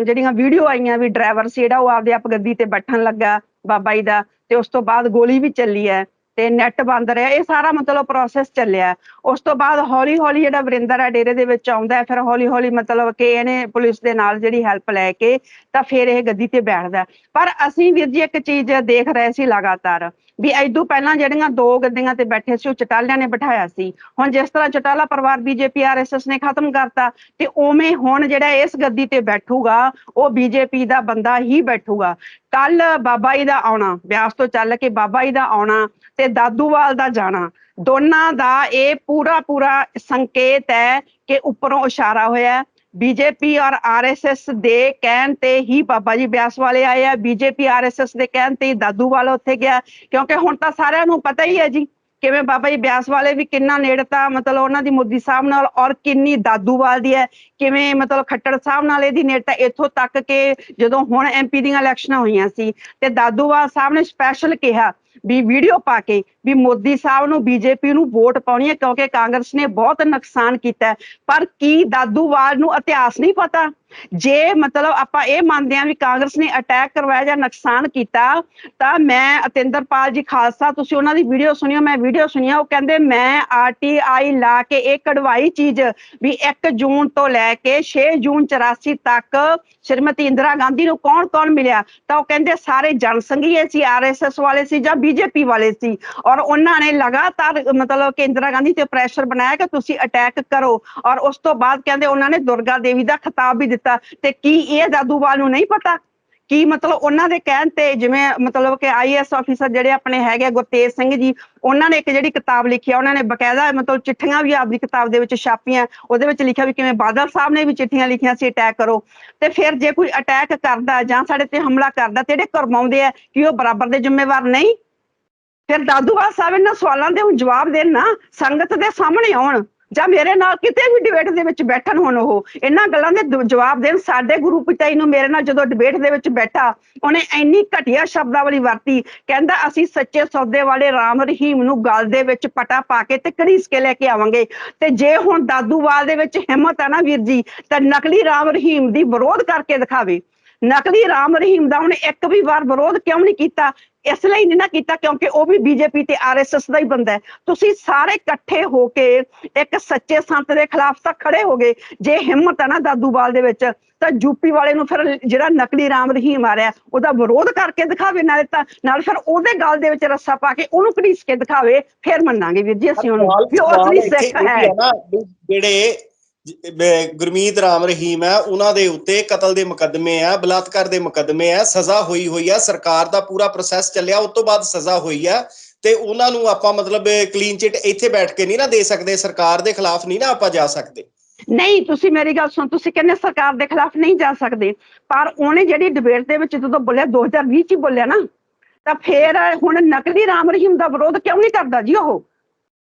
ਜਿਹੜੀਆਂ ਵੀਡੀਓ ਆਈਆਂ ਵੀ ਡਰਾਈਵਰ ਸੀ, ਜਿਹੜਾ ਉਹ ਆਪਦੇ ਆਪ ਗੱਦੀ ਤੇ ਬੈਠਣ ਲੱਗਾ ਬਾਬਾ ਜੀ ਦਾ ਤੇ ਉਸ ਤੋਂ ਬਾਅਦ ਗੋਲੀ ਵੀ ਚੱਲੀ ਹੈ ਤੇ ਨੈਟ ਬੰਦ ਰਿਹਾ। ਇਹ ਸਾਰਾ ਮਤਲਬ ਪ੍ਰੋਸੈਸ ਚੱਲਿਆ ਉਸ ਤੋਂ ਬਾਅਦ ਹੌਲੀ ਹੌਲੀ ਜਿਹੜਾ ਵਰਿੰਦਰ ਹੈ, ਡੇਰੇ ਦੇ ਵਿੱਚ ਆਉਂਦਾ ਫਿਰ ਹੌਲੀ ਹੌਲੀ ਮਤਲਬ ਕਿ ਇਹਨੇ ਪੁਲਿਸ ਦੇ ਨਾਲ ਜਿਹੜੀ ਹੈਲਪ ਲੈ ਕੇ ਤਾਂ ਫਿਰ ਇਹ ਗੱਦੀ ਤੇ ਬੈਠਦਾ ਪਰ ਅਸੀਂ ਵੀਰ ਜੀ ਇੱਕ ਚੀਜ਼ ਦੇਖ ਰਹੇ ਸੀ ਲਗਾਤਾਰ। ਵੀ ਐਦੋਂ ਪਹਿਲਾਂ ਜਿਹੜੀਆਂ ਦੋ ਗੱਦੀਆਂ ਤੇ ਬੈਠੇ ਸੀ, ਉਹ ਚਟਾਲਿਆਂ ਨੇ ਬਿਠਾਇਆ ਸੀ। ਹੁਣ ਜਿਸ ਤਰ੍ਹਾਂ ਚਟਾਲਾ ਪਰਿਵਾਰ ਬੀਜੇਪੀ, ਆਰਐਸਐਸ ਨੇ ਖਤਮ ਕਰਤਾ, ਤੇ ਉਵੇਂ ਹੁਣ ਜਿਹੜਾ ਇਸ ਗੱਦੀ ਤੇ ਬੈਠੂਗਾ, ਉਹ ਬੀਜੇਪੀ ਦਾ ਬੰਦਾ ਹੀ ਬੈਠੂਗਾ। ਕੱਲ ਬਾਬਾ ਜੀ ਦਾ ਆਉਣਾ, ਬਿਆਸ ਤੋਂ ਚੱਲ ਕੇ ਬਾਬਾ ਜੀ ਦਾ ਆਉਣਾ ਤੇ ਦਾਦੂਵਾਲ ਦਾ ਜਾਣਾ। ਦੋਨਾਂ ਦਾ ਇਹ ਪੂਰਾ ਪੂਰਾ ਸੰਕੇਤ ਹੈ ਕਿ ਉੱਪਰੋਂ ਇਸ਼ਾਰਾ ਹੋਇਆ ਬੀਜੇਪੀ ਔਰ ਆਰਐਸਐਸ ਦੇ ਕਹਿਣ ਤੇ ਹੀ ਬਾਬਾ ਜੀ ਬਿਆਸ ਵਾਲੇ ਆਏ ਆ। ਬੀਜੇਪੀ ਆਰਐਸਐਸ ਦੇ ਕਹਿਣ ਤੇ ਹੀ ਦਾਦੂਵਾਲ ਉੱਥੇ ਗਿਆ। ਕਿਉਂਕਿ ਹੁਣ ਤਾਂ ਸਾਰਿਆਂ ਨੂੰ ਪਤਾ ਹੀ ਹੈ ਜੀ ਕਿਵੇਂ ਬਾਬਾ ਜੀ ਬਿਆਸ ਵਾਲੇ ਵੀ ਕਿੰਨਾ ਨੇੜਤਾ, ਮਤਲਬ ਉਹਨਾਂ ਦੀ ਮੋਦੀ ਸਾਹਿਬ ਨਾਲ ਔਰ ਕਿੰਨੀ ਦਾਦੂਵਾਲ ਦੀ ਹੈ, ਕਿਵੇਂ ਮਤਲਬ ਖੱਟੜ ਸਾਹਿਬ ਨਾਲ ਇਹਦੀ ਨੇੜਤਾ ਇੱਥੋਂ ਤੱਕ ਕਿ ਜਦੋਂ ਹੁਣ ਐਮਪੀ ਦੀਆਂ ਇਲੈਕਸ਼ਨਾਂ ਹੋਈਆਂ ਸੀ ਤੇ ਦਾਦੂਵਾਲ ਸਾਹਿਬ ਨੇ ਸਪੈਸ਼ਲ ਕਿਹਾ ਵੀ ਵੀਡੀਓ ਪਾ ਕੇ ਵੀ ਮੋਦੀ ਸਾਹਿਬ ਨੂੰ ਬੀਜੇਪੀ ਨੂੰ ਵੋਟ ਪਾਉਣੀ ਹੈ, ਕਿਉਂਕਿ ਕਾਂਗਰਸ ਨੇ ਬਹੁਤ ਨੁਕਸਾਨ ਕੀਤਾ ਪਰ ਕੀ ਦਾਦੂਵਾਲ ਨੂੰ ਇਤਿਹਾਸ ਨਹੀਂ ਪਤਾ? ਜੇ ਮਤਲਬ ਆਪਾਂ ਇਹ ਮੰਨਦੇ ਹਾਂ ਵੀ ਕਾਂਗਰਸ ਨੇ ਅਟੈਕ ਕਰਵਾਇਆ ਜਾਂ ਨੁਕਸਾਨ ਕੀਤਾ, ਤਾਂ ਮੈਂ ਅਤਿੰਦਰਪਾਲ ਜੀ ਖਾਲਸਾ, ਤੁਸੀਂ ਉਹਨਾਂ ਦੀ ਵੀਡੀਓ ਸੁਣਿਓ, ਮੈਂ ਵੀਡੀਓ ਸੁਣਿਆ, ਉਹ ਕਹਿੰਦੇ ਮੈਂ ਆਰਟੀਆਈ ਲਾ ਕੇ ਇਹ ਕਢਵਾਈ ਚੀਜ਼ ਵੀ 1 ਜੂਨ ਤੋਂ ਲੈ ਕੇ 6 ਜੂਨ 84 ਤੱਕ ਸ਼੍ਰੀਮਤੀ ਇੰਦਰਾ ਗਾਂਧੀ ਨੂੰ ਕੌਣ ਕੌਣ ਮਿਲਿਆ? ਤਾਂ ਉਹ ਕਹਿੰਦੇ ਸਾਰੇ ਜਨਸੰਘੀਏ ਸੀ ਆਰਐਸਐਸ ਵਾਲੇ ਸੀ ਜਾਂ ਬੀਜੇਪੀ ਵਾਲੇ ਸੀ ਔਰ ਉਹਨਾਂ ਨੇ ਲਗਾਤਾਰ, ਮਤਲਬ ਕਿ ਇੰਦਰਾ ਗਾਂਧੀ ਤੇ ਪ੍ਰੈਸ਼ਰ ਬਣਾਇਆ ਕਿ ਤੁਸੀਂ ਅਟੈਕ ਕਰੋ ਔਰ ਉਸ ਤੋਂ ਬਾਅਦ ਕਹਿੰਦੇ ਉਹਨਾਂ ਨੇ ਦੁਰਗਾ ਦੇਵੀ ਦਾ ਖਿਤਾਬ ਵੀ ਦਿੱਤਾ ਤੇ ਕੀ ਇਹ ਦਾਦੂਵਾਲ ਨੂੰ ਨਹੀਂ ਪਤਾ? ਕੀ ਮਤਲਬ ਉਹਨਾਂ ਦੇ ਕਹਿਣ ਤੇ ਜਿਵੇਂ ਮਤਲਬ ਕਿ ਆਈਐਸ ਆਫੀਸਰ ਜਿਹੜੇ ਆਪਣੇ ਹੈਗੇ ਗੁਰਤੇਜ ਸਿੰਘ ਜੀ, ਉਹਨਾਂ ਨੇ ਇੱਕ ਜਿਹੜੀ ਕਿਤਾਬ ਲਿਖੀ ਆ, ਉਹਨਾਂ ਨੇ ਬਕਾਇਦਾ ਮਤਲਬ ਚਿੱਠੀਆਂ ਵੀ ਆਪਣੀ ਕਿਤਾਬ ਦੇ ਵਿੱਚ ਛਾਪੀਆਂ, ਉਹਦੇ ਵਿੱਚ ਲਿਖਿਆ ਵੀ ਕਿਵੇਂ ਬਾਦਲ ਸਾਹਿਬ ਨੇ ਵੀ ਚਿੱਠੀਆਂ ਲਿਖੀਆਂ ਸੀ ਅਟੈਕ ਕਰੋ। ਤੇ ਫਿਰ ਜੇ ਕੋਈ ਅਟੈਕ ਕਰਦਾ ਜਾਂ ਸਾਡੇ ਤੇ ਹਮਲਾ ਕਰਦਾ ਤੇ ਜਿਹੜੇ ਕਰਵਾਉਂਦੇ ਆ, ਕਿ ਉਹ ਬਰਾਬਰ ਦੇ ਜ਼ਿੰਮੇਵਾਰ ਨਹੀਂ? ਫਿਰ ਦਾਦੂਵਾਲ ਸਾਹਿਬ ਇਹਨਾਂ ਸਵਾਲਾਂ ਦੇ ਹੁਣ ਜਵਾਬ ਦੇਣ ਨਾ, ਸੰਗਤ ਦੇ ਸਾਹਮਣੇ ਆਉਣ, ਜਾਂ ਮੇਰੇ ਨਾਲ ਕਿਤੇ ਵੀ ਡਿਬੇਟ ਦੇ ਵਿੱਚ ਬੈਠਣ ਹੁਣ ਉਹ, ਇਹਨਾਂ ਗੱਲਾਂ ਦੇ ਜਵਾਬ ਦੇਣ, ਸਾਡੇ ਗੁਰੂ ਪਿਤਾ ਜੀ ਨੂੰ ਮੇਰੇ ਨਾਲ ਜਦੋਂ ਡਿਬੇਟ ਦੇ ਵਿੱਚ ਬੈਠਾ, ਉਹਨੇ ਇੰਨੀ ਘਟੀਆ ਸ਼ਬਦਾਵਲੀ ਵਰਤੀ, ਕਹਿੰਦਾ ਅਸੀਂ ਸੱਚੇ ਸੌਦੇ ਵਾਲੇ ਰਾਮ ਰਹੀਮ ਨੂੰ ਗਲ ਦੇ ਵਿੱਚ ਪਟਾ ਪਾ ਕੇ ਤੇ ਘੜੀਸ ਕੇ ਲੈ ਕੇ ਆਵਾਂਗੇ। ਤੇ ਜੇ ਹੁਣ ਦਾਦੂਵਾਲ ਦੇ ਵਿੱਚ ਹਿੰਮਤ ਆ ਨਾ ਵੀਰ ਜੀ, ਤਾਂ ਨਕਲੀ ਰਾਮ ਰਹੀਮ ਦੀ ਵਿਰੋਧ ਕਰਕੇ ਦਿਖਾਵੇ। ਨਕਲੀ ਰਾਮ ਰਹੀਮ ਦਾ ਉਹਨੇ ਇੱਕ ਵੀ ਵਾਰ ਵਿਰੋਧ ਕਿਉਂ ਨਹੀਂ ਕੀਤਾ? ਇਸ ਲਈ ਨਹੀਂ ਨਾ ਕੀਤਾ ਕਿਉਂਕਿ ਉਹ ਵੀ ਬੀਜੇਪੀ ਤੇ ਆਰਐਸਐਸ ਦਾ ਹੀ ਬੰਦਾ ਹੈ। ਤੁਸੀਂ ਸਾਰੇ ਇਕੱਠੇ ਹੋ ਕੇ ਇੱਕ ਸੱਚੇ ਸੰਤ ਦੇ ਖਿਲਾਫ ਤਾਂ ਖੜੇ ਹੋਗੇ ਜੇ ਹਿੰਮਤ ਹੈ ਨਾ ਦਾਦੂਵਾਲ ਦੇ ਵਿੱਚ ਤਾਂ ਯੂਪੀ ਵਾਲੇ ਨੂੰ ਫਿਰ ਜਿਹੜਾ ਨਕਲੀ ਰਾਮ ਰਹੀਮ ਆ ਰਿਹਾ ਉਹਦਾ ਵਿਰੋਧ ਕਰਕੇ ਦਿਖਾਵੇ ਨਾਲੇ ਤਾਂ ਨਾਲ ਫਿਰ ਉਹਦੇ ਗਲ ਦੇ ਵਿੱਚ ਰੱਸਾ ਪਾ ਕੇ ਉਹਨੂੰ ਘੜੀਸ ਕੇ ਦਿਖਾਵੇ ਫਿਰ ਮੰਨਾਂਗੇ ਵੀਰ ਜੀ ਅਸੀਂ ਉਹਨੂੰ ਵੀ ਉਹ ਅਸਲੀ ਸਿੱਖ ਹੈ। ਜਿਹੜੇ ਗੁਰਮੀਤ ਰਾਮ ਰਹੀਮ ਹੈ ਉਹਨਾਂ ਦੇ ਉੱਤੇ ਕਤਲ ਦੇ ਮੁਕੱਦਮੇ ਆ, ਬਲਾਤਕਾਰ ਦੇ ਮੁਕੱਦਮੇ ਆ, ਸਜ਼ਾ ਹੋਈ ਹੋਈ ਆ, ਸਰਕਾਰ ਦਾ ਪੂਰਾ ਪ੍ਰੋਸੈਸ ਚੱਲਿਆ, ਉਸ ਤੋਂ ਬਾਅਦ ਸਜ਼ਾ ਹੋਈ ਆ, ਤੇ ਉਹਨਾਂ ਨੂੰ ਆਪਾਂ ਮਤਲਬ ਕਲੀਨ ਚਿਟ ਇੱਥੇ ਬੈਠ ਕੇ ਨਹੀਂ ਨਾ ਦੇ ਸਕਦੇ, ਸਰਕਾਰ ਦੇ ਖਿਲਾਫ ਨਹੀਂ ਨਾ ਆਪਾਂ ਜਾ ਸਕਦੇ। ਨਹੀਂ, ਤੁਸੀਂ ਮੇਰੀ ਗੱਲ ਸੁਣ, ਤੁਸੀਂ ਕਹਿੰਦੇ ਸਰਕਾਰ ਦੇ ਖਿਲਾਫ ਨਹੀਂ ਜਾ ਸਕਦੇ, ਪਰ ਉਹਨੇ ਜਿਹੜੀ ਡਿਬੇਟ ਦੇ ਵਿੱਚ ਜਦੋਂ ਬੋਲਿਆ 2020 ਚ ਬੋਲਿਆ ਨਾ, ਤਾਂ ਫੇਰ ਹੁਣ ਨਕਲੀ ਰਾਮ ਰਹੀਮ ਦਾ ਵਿਰੋਧ ਕਿਉਂ ਨਹੀਂ ਕਰਦਾ ਜੀ ਉਹ?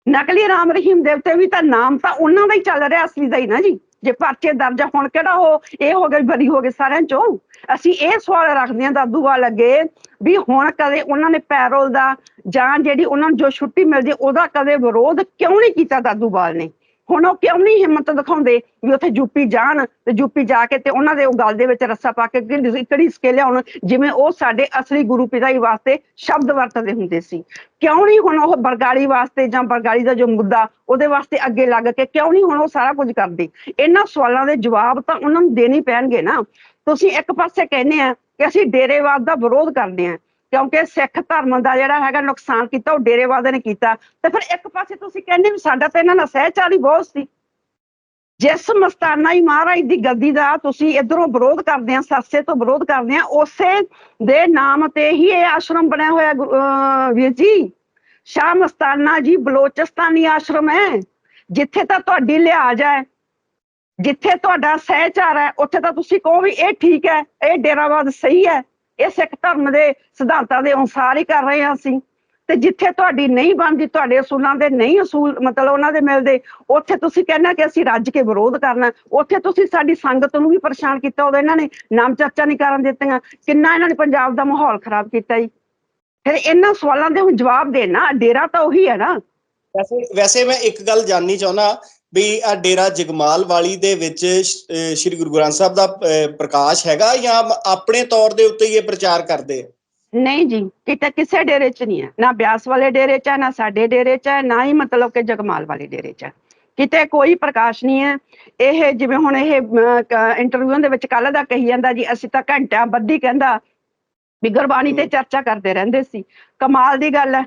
ਨਕਲੀ ਰਾਮ ਰਹੀਮ ਦੇ ਉੱਤੇ ਵੀ ਤਾਂ ਨਾਮ ਤਾਂ ਉਹਨਾਂ ਦਾ ਹੀ ਚੱਲ ਰਿਹਾ ਅਸਲੀ ਦਾ ਹੀ ਨਾ ਜੀ। ਜੇ ਪਰਚੇ ਦਰਜ ਹੁਣ ਕਿਹੜਾ ਉਹ, ਇਹ ਹੋ ਗਏ, ਬਰੀ ਹੋ ਗਏ ਸਾਰਿਆਂ ਚੋਂ। ਅਸੀਂ ਇਹ ਸਵਾਲ ਰੱਖਦੇ ਹਾਂ ਦਾਦੂਵਾਲ ਅੱਗੇ ਵੀ ਹੁਣ ਕਦੇ ਉਹਨਾਂ ਨੇ ਪੈਰੋਲ ਦਾ ਜਾਂ ਜਿਹੜੀ ਉਹਨਾਂ ਨੂੰ ਜੋ ਛੁੱਟੀ ਮਿਲਦੀ, ਉਹਦਾ ਕਦੇ ਵਿਰੋਧ ਕਿਉਂ ਨਹੀਂ ਕੀਤਾ ਦਾਦੂਵਾਲ ਨੇ? ਹੁਣ ਉਹ ਕਿਉਂ ਨਹੀਂ ਹਿੰਮਤ ਦਿਖਾਉਂਦੇ ਵੀ ਉੱਥੇ ਯੂਪੀ ਜਾਣ ਤੇ ਯੂਪੀ ਜਾ ਕੇ ਤੇ ਉਹਨਾਂ ਦੇ ਉਹ ਗਲ ਦੇ ਵਿੱਚ ਰੱਸਾ ਪਾ ਕੇ ਕਿਹੜੀ ਸਕੇ ਲਿਆਉਣ ਜਿਵੇਂ ਉਹ ਸਾਡੇ ਅਸਲੀ ਗੁਰੂ ਪਿਤਾ ਜੀ ਵਾਸਤੇ ਸ਼ਬਦ ਵਰਤਦੇ ਹੁੰਦੇ ਸੀ। ਕਿਉਂ ਨਹੀਂ ਹੁਣ ਉਹ ਬਰਗਾੜੀ ਵਾਸਤੇ ਜਾਂ ਬਰਗਾੜੀ ਦਾ ਜੋ ਮੁੱਦਾ ਉਹਦੇ ਵਾਸਤੇ ਅੱਗੇ ਲੱਗ ਕੇ ਕਿਉਂ ਨਹੀਂ ਹੁਣ ਉਹ ਸਾਰਾ ਕੁਝ ਕਰਦੇ? ਇਹਨਾਂ ਸਵਾਲਾਂ ਦੇ ਜਵਾਬ ਤਾਂ ਉਹਨਾਂ ਨੂੰ ਦੇਣੇ ਪੈਣਗੇ ਨਾ। ਤੁਸੀਂ ਇੱਕ ਪਾਸੇ ਕਹਿੰਦੇ ਆ ਕਿ ਅਸੀਂ ਡੇਰੇਵਾਦ ਦਾ ਵਿਰੋਧ ਕਰਦੇ ਆ। ਕਿਉਂਕਿ ਸਿੱਖ ਧਰਮ ਦਾ ਜਿਹੜਾ ਹੈਗਾ ਨੁਕਸਾਨ ਕੀਤਾ, ਉਹ ਡੇਰੇਵਾਦ ਨੇ ਕੀਤਾ। ਤੇ ਫਿਰ ਇੱਕ ਪਾਸੇ ਤੁਸੀਂ ਕਹਿੰਦੇ ਵੀ ਸਾਡਾ ਤਾਂ ਇਹਨਾਂ ਨਾਲ ਸਹਿਚਾਰੀ ਬਹੁਤ ਸੀ। ਜਿਸ ਮਸਤਾਨਾ ਹੀ ਮਹਾਰਾਜ ਦੀ ਗੱਦੀ ਦਾ ਤੁਸੀਂ ਇਧਰੋਂ ਵਿਰੋਧ ਕਰਦੇ ਆ ਸਾਸੇ ਤੋਂ ਵਿਰੋਧ ਕਰਦੇ ਆ, ਉਸੇ ਦੇ ਨਾਮ ਤੇ ਹੀ ਇਹ ਆਸ਼ਰਮ ਬਣਿਆ ਹੋਇਆ ਗੁਰੂ- ਵੀਰ ਜੀ। ਸ਼ਾਹ ਮਸਤਾਨਾ ਜੀ ਬਲੋਚਿਸਤਾਨੀ ਆਸ਼ਰਮ ਹੈ। ਜਿੱਥੇ ਤਾਂ ਤੁਹਾਡੀ ਲਿਹਾਜ਼ ਹੈ। ਜਿੱਥੇ ਤੁਹਾਡਾ ਸਹਿਚਾਰ ਹੈ, ਉੱਥੇ ਤਾਂ ਤੁਸੀਂ ਕਹੋ ਵੀ ਇਹ ਠੀਕ ਹੈ, ਇਹ ਡੇਰਾਵਾਦ ਸਹੀ ਹੈ। ਇਹ ਸਿੱਖ ਧਰਮ ਦੇ ਸਿਧਾਂਤਾਂ ਦੇ ਅਨੁਸਾਰ ਹੀ ਕਰ ਰਹੇ ਹਾਂ ਅਸੀਂ। ਤੇ ਜਿੱਥੇ ਤੁਹਾਡੀ ਨਹੀਂ ਬਣਦੀ, ਤੁਹਾਡੇ ਅਸੂਲਾਂ ਦੇ ਨਹੀਂ ਅਸੂਲ, ਮਤਲਬ ਉਹਨਾਂ ਦੇ ਮਿਲਦੇ, ਉੱਥੇ ਤੁਸੀਂ ਕਹਿੰਦੇ ਕਿ ਅਸੀਂ ਰੱਜ ਕੇ ਵਿਰੋਧ ਕਰਨਾ। ਉੱਥੇ ਤੁਸੀਂ ਸਾਡੀ ਸੰਗਤ ਨੂੰ ਵੀ ਪਰੇਸ਼ਾਨ ਕੀਤਾ ਉਦੋਂ ਇਹਨਾਂ ਨੇ ਨਾਮ ਚਰਚਾ ਨਹੀਂ ਕਰਨ ਦਿੱਤੀਆਂ। ਕਿੰਨਾ ਇਹਨਾਂ ਨੇ ਪੰਜਾਬ ਦਾ ਮਾਹੌਲ ਖਰਾਬ ਕੀਤਾ ਜੀ। ਫਿਰ ਇਹਨਾਂ ਸਵਾਲਾਂ ਦੇ ਹੁਣ ਜਵਾਬ ਦੇਣਾ, ਡੇਰਾ ਤਾਂ ਉਹੀ ਹੈ ਨਾ। ਵੈਸੇ ਵੈਸੇ ਮੈਂ ਇੱਕ ਗੱਲ ਜਾਣਨੀ ਚਾਹੁੰਦਾ ਵੀ ਆ ਡੇਰਾ ਜਗਮਾਲ ਵਾਲੀ ਦੇ ਵਿੱਚ ਸ਼੍ਰੀ ਗੁਰੂ ਗ੍ਰੰਥ ਸਾਹਿਬ ਦਾ ਪ੍ਰਕਾਸ਼ ਹੈਗਾ ਜਾਂ ਆਪਣੇ ਤੌਰ ਦੇ ਉੱਤੇ ਹੀ ਇਹ ਪ੍ਰਚਾਰ ਕਰਦੇ ਆ? ਨਹੀਂ ਜੀ ਕਿਤੇ ਕਿਸੇ ਡੇਰੇ 'ਚ ਨਹੀਂ ਹੈ ਨਾ ਬਿਆਸ ਵਾਲੇ ਡੇਰੇ 'ਚ ਨਾ ਸਾਡੇ ਡੇਰੇ 'ਚ ਨਾ ਹੀ ਮਤਲਬ ਕਿ ਜਗਮਾਲ ਵਾਲੇ ਡੇਰੇ 'ਚ ਕਿਤੇ ਕੋਈ ਪ੍ਰਕਾਸ਼ ਨਹੀਂ ਹੈ ਇਹ ਜਿਵੇਂ ਹੁਣ ਇਹ ਇੰਟਰਵਿਊ ਦੇ ਵਿੱਚ ਕੱਲ ਦਾ ਕਹੀ ਜਾਂਦਾ ਜੀ ਅਸੀਂ ਤਾਂ ਘੰਟਿਆਂ ਬੱਧੀ ਕਹਿੰਦਾ ਵੀ ਗੁਰਬਾਣੀ ਤੇ ਚਰਚਾ ਕਰਦੇ ਰਹਿੰਦੇ ਸੀ। ਕਮਾਲ ਦੀ ਗੱਲ ਹੈ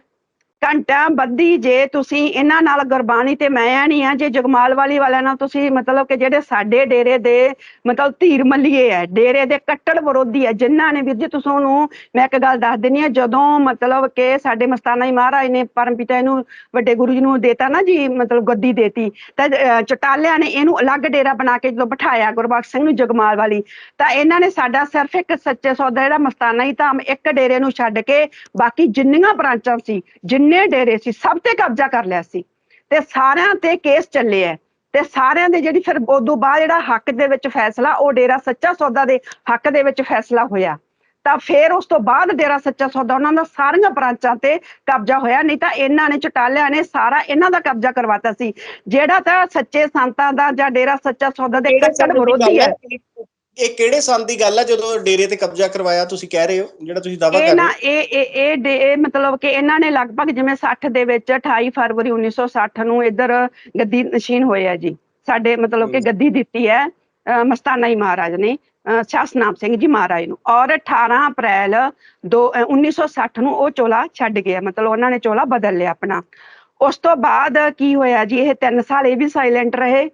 ਘੰਟਾ ਬੱਧੀ ਜੇ ਤੁਸੀਂ ਇਹਨਾਂ ਨਾਲ ਗੁਰਬਾਣੀ ਤੇ ਮੈਂ ਨਹੀਂ ਆ, ਜੇ ਜਗਮਾਲ ਵਾਲੀ ਵਾਲਿਆਂ ਨਾਲ ਤੁਸੀਂ ਮਤਲਬ ਕਿ ਜਿਹੜੇ ਸਾਡੇ ਡੇਰੇ ਦੇ ਮਤਲਬ ਧੀਰ ਮੱਲੀਏ ਹੈ ਡੇਰੇ ਦੇ ਕੱਟੜ ਵਿਰੋਧੀ ਹੈ ਜਿਨ੍ਹਾਂ ਨੇ ਵੀਰ ਜੀ ਤੁਸੀਂ ਉਹਨੂੰ ਮੈਂ ਇੱਕ ਗੱਲ ਦੱਸ ਦਿੰਨੀ ਆ, ਜਦੋਂ ਮਤਲਬ ਕਿ ਸਾਡੇ ਮਸਤਾਨਾ ਜੀ ਮਹਾਰਾਜ ਨੇ ਪਰਮਪਿਤਾ ਇਹਨੂੰ ਵੱਡੇ ਗੁਰੂ ਜੀ ਨੂੰ ਦੇਤਾ ਨਾ ਜੀ, ਮਤਲਬ ਗੱਦੀ ਦੇਤੀ, ਤਾਂ ਚਟਾਲਿਆਂ ਨੇ ਇਹਨੂੰ ਅਲੱਗ ਡੇਰਾ ਬਣਾ ਕੇ ਜਦੋਂ ਬਿਠਾਇਆ ਗੁਰਬਖਸ਼ ਸਿੰਘ ਨੂੰ ਜਗਮਾਲ ਵਾਲੀ, ਤਾਂ ਇਹਨਾਂ ਨੇ ਸਾਡਾ ਸਿਰਫ ਇੱਕ ਸੱਚੇ ਸੌਦਾ ਜਿਹੜਾ ਮਸਤਾਨਾ ਹੀ ਧਾਮ ਇੱਕ ਡੇਰੇ ਨੂੰ ਛੱਡ ਕੇ ਬਾਕੀ ਜਿੰਨੀਆਂ ਬ੍ਰਾਂਚਾਂ ਸੀ, ਜਿੰਨੇ ਡੇਰੇ ਸੀ? ਸਭ ਤੇ ਕਬਜ਼ਾ ਕਰ ਲਿਆ ਸੀ। ਤੇ ਸਾਰਿਆਂ ਤੇ ਕੇਸ ਚੱਲੇ ਐ। ਤੇ ਸਾਰਿਆਂ ਦੇ ਜਿਹੜੀ ਫਿਰ ਉਦੋਂ ਬਾਅਦ ਜਿਹੜਾ ਹੱਕ ਦੇ ਵਿੱਚ ਫੈਸਲਾ ਉਹ ਡੇਰਾ ਸੱਚਾ ਸੌਦਾ ਦੇ ਹੱਕ ਦੇ ਵਿੱਚ ਫੈਸਲਾ ਹੋਇਆ। ਤਾਂ ਫਿਰ ਉਸ ਤੋਂ ਬਾਅਦ ਡੇਰਾ ਸੱਚਾ ਸੌਦਾ ਉਹਨਾਂ ਦਾ ਸਾਰੀਆਂ ਬ੍ਰਾਂਚਾਂ ਤੇ ਕਬਜ਼ਾ ਹੋਇਆ। ਨਹੀਂ ਤਾਂ ਇਹਨਾਂ ਨੇ ਚਟਾਲਿਆਂ ਨੇ ਸਾਰਾ ਇਹਨਾਂ ਦਾ ਕਬਜ਼ਾ ਕਰਵਾਤਾ ਸੀ। ਜਿਹੜਾ ਤਾਂ ਸੱਚੇ ਸੰਤਾਂ ਦਾ ਜਾਂ ਡੇਰਾ ਸੱਚਾ ਸੌਦਾ ਦੇ ਕੱਟੜ ਵਿਰੋਧੀ ਹੈ? ਇਹ ਕਿਹੜੇ ਸੰਨ ਦੀ ਗੱਲ ਹੈ ਜਦੋਂ ਡੇਰੇ ਤੇ ਕਬਜ਼ਾ ਕਰਵਾਇਆ ਤੁਸੀਂ ਕਹਿ ਰਹੇ ਹੋ ਜਿਹੜਾ ਤੁਸੀਂ ਇਹ ਕਰ ਨਾ ਰਹੇ ਹੋ? ਇਹ ਇਹ ਇਹ ਡੇ- ਇਹ ਮਤਲਬ ਕਿ ਇਹਨਾਂ ਨੇ ਲਗਭਗ ਜਿਵੇਂ 60 ਦੇ ਵਿੱਚ 28 ਫਰਵਰੀ 1960 ਨੂੰ ਇੱਧਰ ਗੱਦੀ ਨਸ਼ੀਨ ਹੋਏ ਆ ਜੀ। ਸਾਡੇ ਮਤਲਬ ਕਿ। ਗੱਦੀ ਦਿੱਤੀ ਹੈ ਅਹ ਮਸਤਾਨਾ ਜੀ ਮਹਾਰਾਜ ਨੇ ਸ਼ਾਸਨਾਮ ਸਿੰਘ ਜੀ ਮਹਾਰਾਜ ਨੂੰ। ਔਰ 18 ਅਪ੍ਰੈਲ ਦੋ ਅਹ 1960 ਨੂੰ ਉਹ ਚੋਲਾ ਛੱਡ ਗਿਆ ਮਤਲਬ ਉਹਨਾਂ ਨੇ ਚੋਲਾ ਬਦਲ ਲਿਆ ਆਪਣਾ। ਉਸ ਤੋਂ ਬਾਅਦ ਕੀ ਹੋਇਆ ਜੀ ਇਹ 3 ਸਾਲ ਇਹ ਵੀ ਸਾਇਲੈਂਟ ਰਹੇ।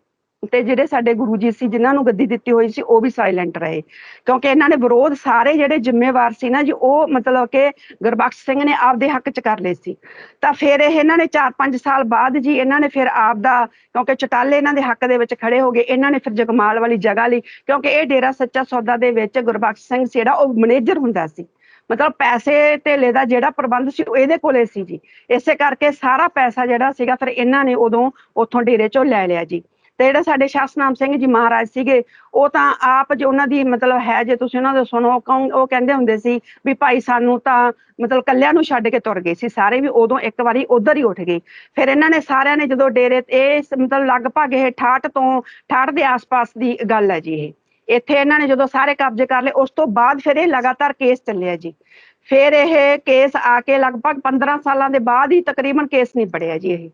ਤੇ ਜਿਹੜੇ ਸਾਡੇ ਗੁਰੂ ਜੀ ਸੀ, ਜਿਨ੍ਹਾਂ ਨੂੰ ਗੱਦੀ ਦਿੱਤੀ ਹੋਈ ਸੀ, ਉਹ ਵੀ ਸਾਇਲੈਂਟ ਰਹੇ। ਕਿਉਂਕਿ ਇਹਨਾਂ ਨੇ ਵਿਰੋਧ ਸਾਰੇ ਜਿਹੜੇ ਜ਼ਿੰਮੇਵਾਰ ਸੀ ਨਾ ਜੀ, ਉਹ ਮਤਲਬ ਕਿ ਗੁਰਬਖਸ਼ ਸਿੰਘ ਨੇ ਆਪਦੇ ਹੱਕ 'ਚ ਕਰ ਲਏ ਸੀ। ਤਾਂ ਫਿਰ ਇਹ ਇਹਨਾਂ ਨੇ 4-5 ਸਾਲ ਬਾਅਦ ਜੀ ਇਹਨਾਂ ਨੇ ਫਿਰ ਆਪ ਦਾ ਕਿਉਂਕਿ ਚਟਾਲੇ ਇਹਨਾਂ ਦੇ ਹੱਕ ਦੇ ਵਿੱਚ ਖੜੇ ਹੋ ਗਏ, ਇਹਨਾਂ ਨੇ ਫਿਰ ਜਗਮਾਲ ਵਾਲੀ ਜਗ੍ਹਾ ਲਈ, ਕਿਉਂਕਿ ਇਹ ਡੇਰਾ ਸੱਚਾ ਸੌਦਾ ਦੇ ਵਿੱਚ ਗੁਰਬਖਸ਼ ਸਿੰਘ ਸੀ ਜਿਹੜਾ, ਉਹ ਮੈਨੇਜਰ ਹੁੰਦਾ ਸੀ। ਮਤਲਬ ਪੈਸੇ ਧੇਲੇ ਦਾ ਜਿਹੜਾ ਪ੍ਰਬੰਧ ਸੀ, ਉਹ ਇਹਦੇ ਕੋਲੇ ਸੀ ਜੀ। ਇਸੇ ਕਰਕੇ ਸਾਰਾ ਪੈਸਾ ਜਿਹੜਾ ਸੀਗਾ, ਫਿਰ ਇਹਨਾਂ ਨੇ ਉਦੋਂ ਉੱਥੋਂ ਡੇਰੇ ਚੋਂ ਲੈ ਲਿਆ ਜੀ। ਤੇ ਜਿਹੜੇ ਸਾਡੇ ਸ਼ਾਸਨਾਮ ਸਿੰਘ ਜੀ ਮਹਾਰਾਜ ਸੀਗੇ, ਉਹ ਤਾਂ ਆਪ ਜੇ ਉਹਨਾਂ ਦੀ ਮਤਲਬ ਹੈ, ਜੇ ਤੁਸੀਂ ਉਹਨਾਂ ਦੇ ਸੁਣੋ ਉਹ ਕਹਿੰਦੇ ਹੁੰਦੇ ਸੀ ਵੀ ਭਾਈ ਸਾਨੂੰ ਤਾਂ ਮਤਲਬ ਕੱਲਿਆਂ ਨੂੰ ਛੱਡ ਕੇ ਤੁਰ ਗਏ ਸੀ, ਸਾਰੇ ਵੀ ਉਦੋਂ ਇੱਕ ਵਾਰੀ ਉਧਰ ਹੀ ਉੱਠ ਗਏ। ਫਿਰ ਇਹਨਾਂ ਨੇ ਸਾਰਿਆਂ ਨੇ ਜਦੋਂ ਡੇਰੇ ਇਹ ਮਤਲਬ ਲਗਭਗ ਇਹ 68 ਤੋਂ 68 ਦੇ ਆਸ-ਪਾਸ ਦੀ ਗੱਲ ਹੈ ਜੀ ਇਹ। ਇੱਥੇ ਇਹਨਾਂ ਨੇ ਜਦੋਂ ਸਾਰੇ ਕਬਜ਼ੇ ਕਰ ਲਏ, ਉਸ ਤੋਂ ਬਾਅਦ ਫਿਰ ਇਹ ਲਗਾਤਾਰ ਕੇਸ ਚੱਲਿਆ ਜੀ। ਫਿਰ ਇਹ ਕੇਸ ਆ ਕੇ ਲਗਭਗ 15 ਸਾਲਾਂ ਦੇ ਬਾਅਦ ਹੀ ਤਕਰੀਬਨ ਕੇਸ ਨਹੀਂ ਪੜਿਆ ਜੀ ਇਹ।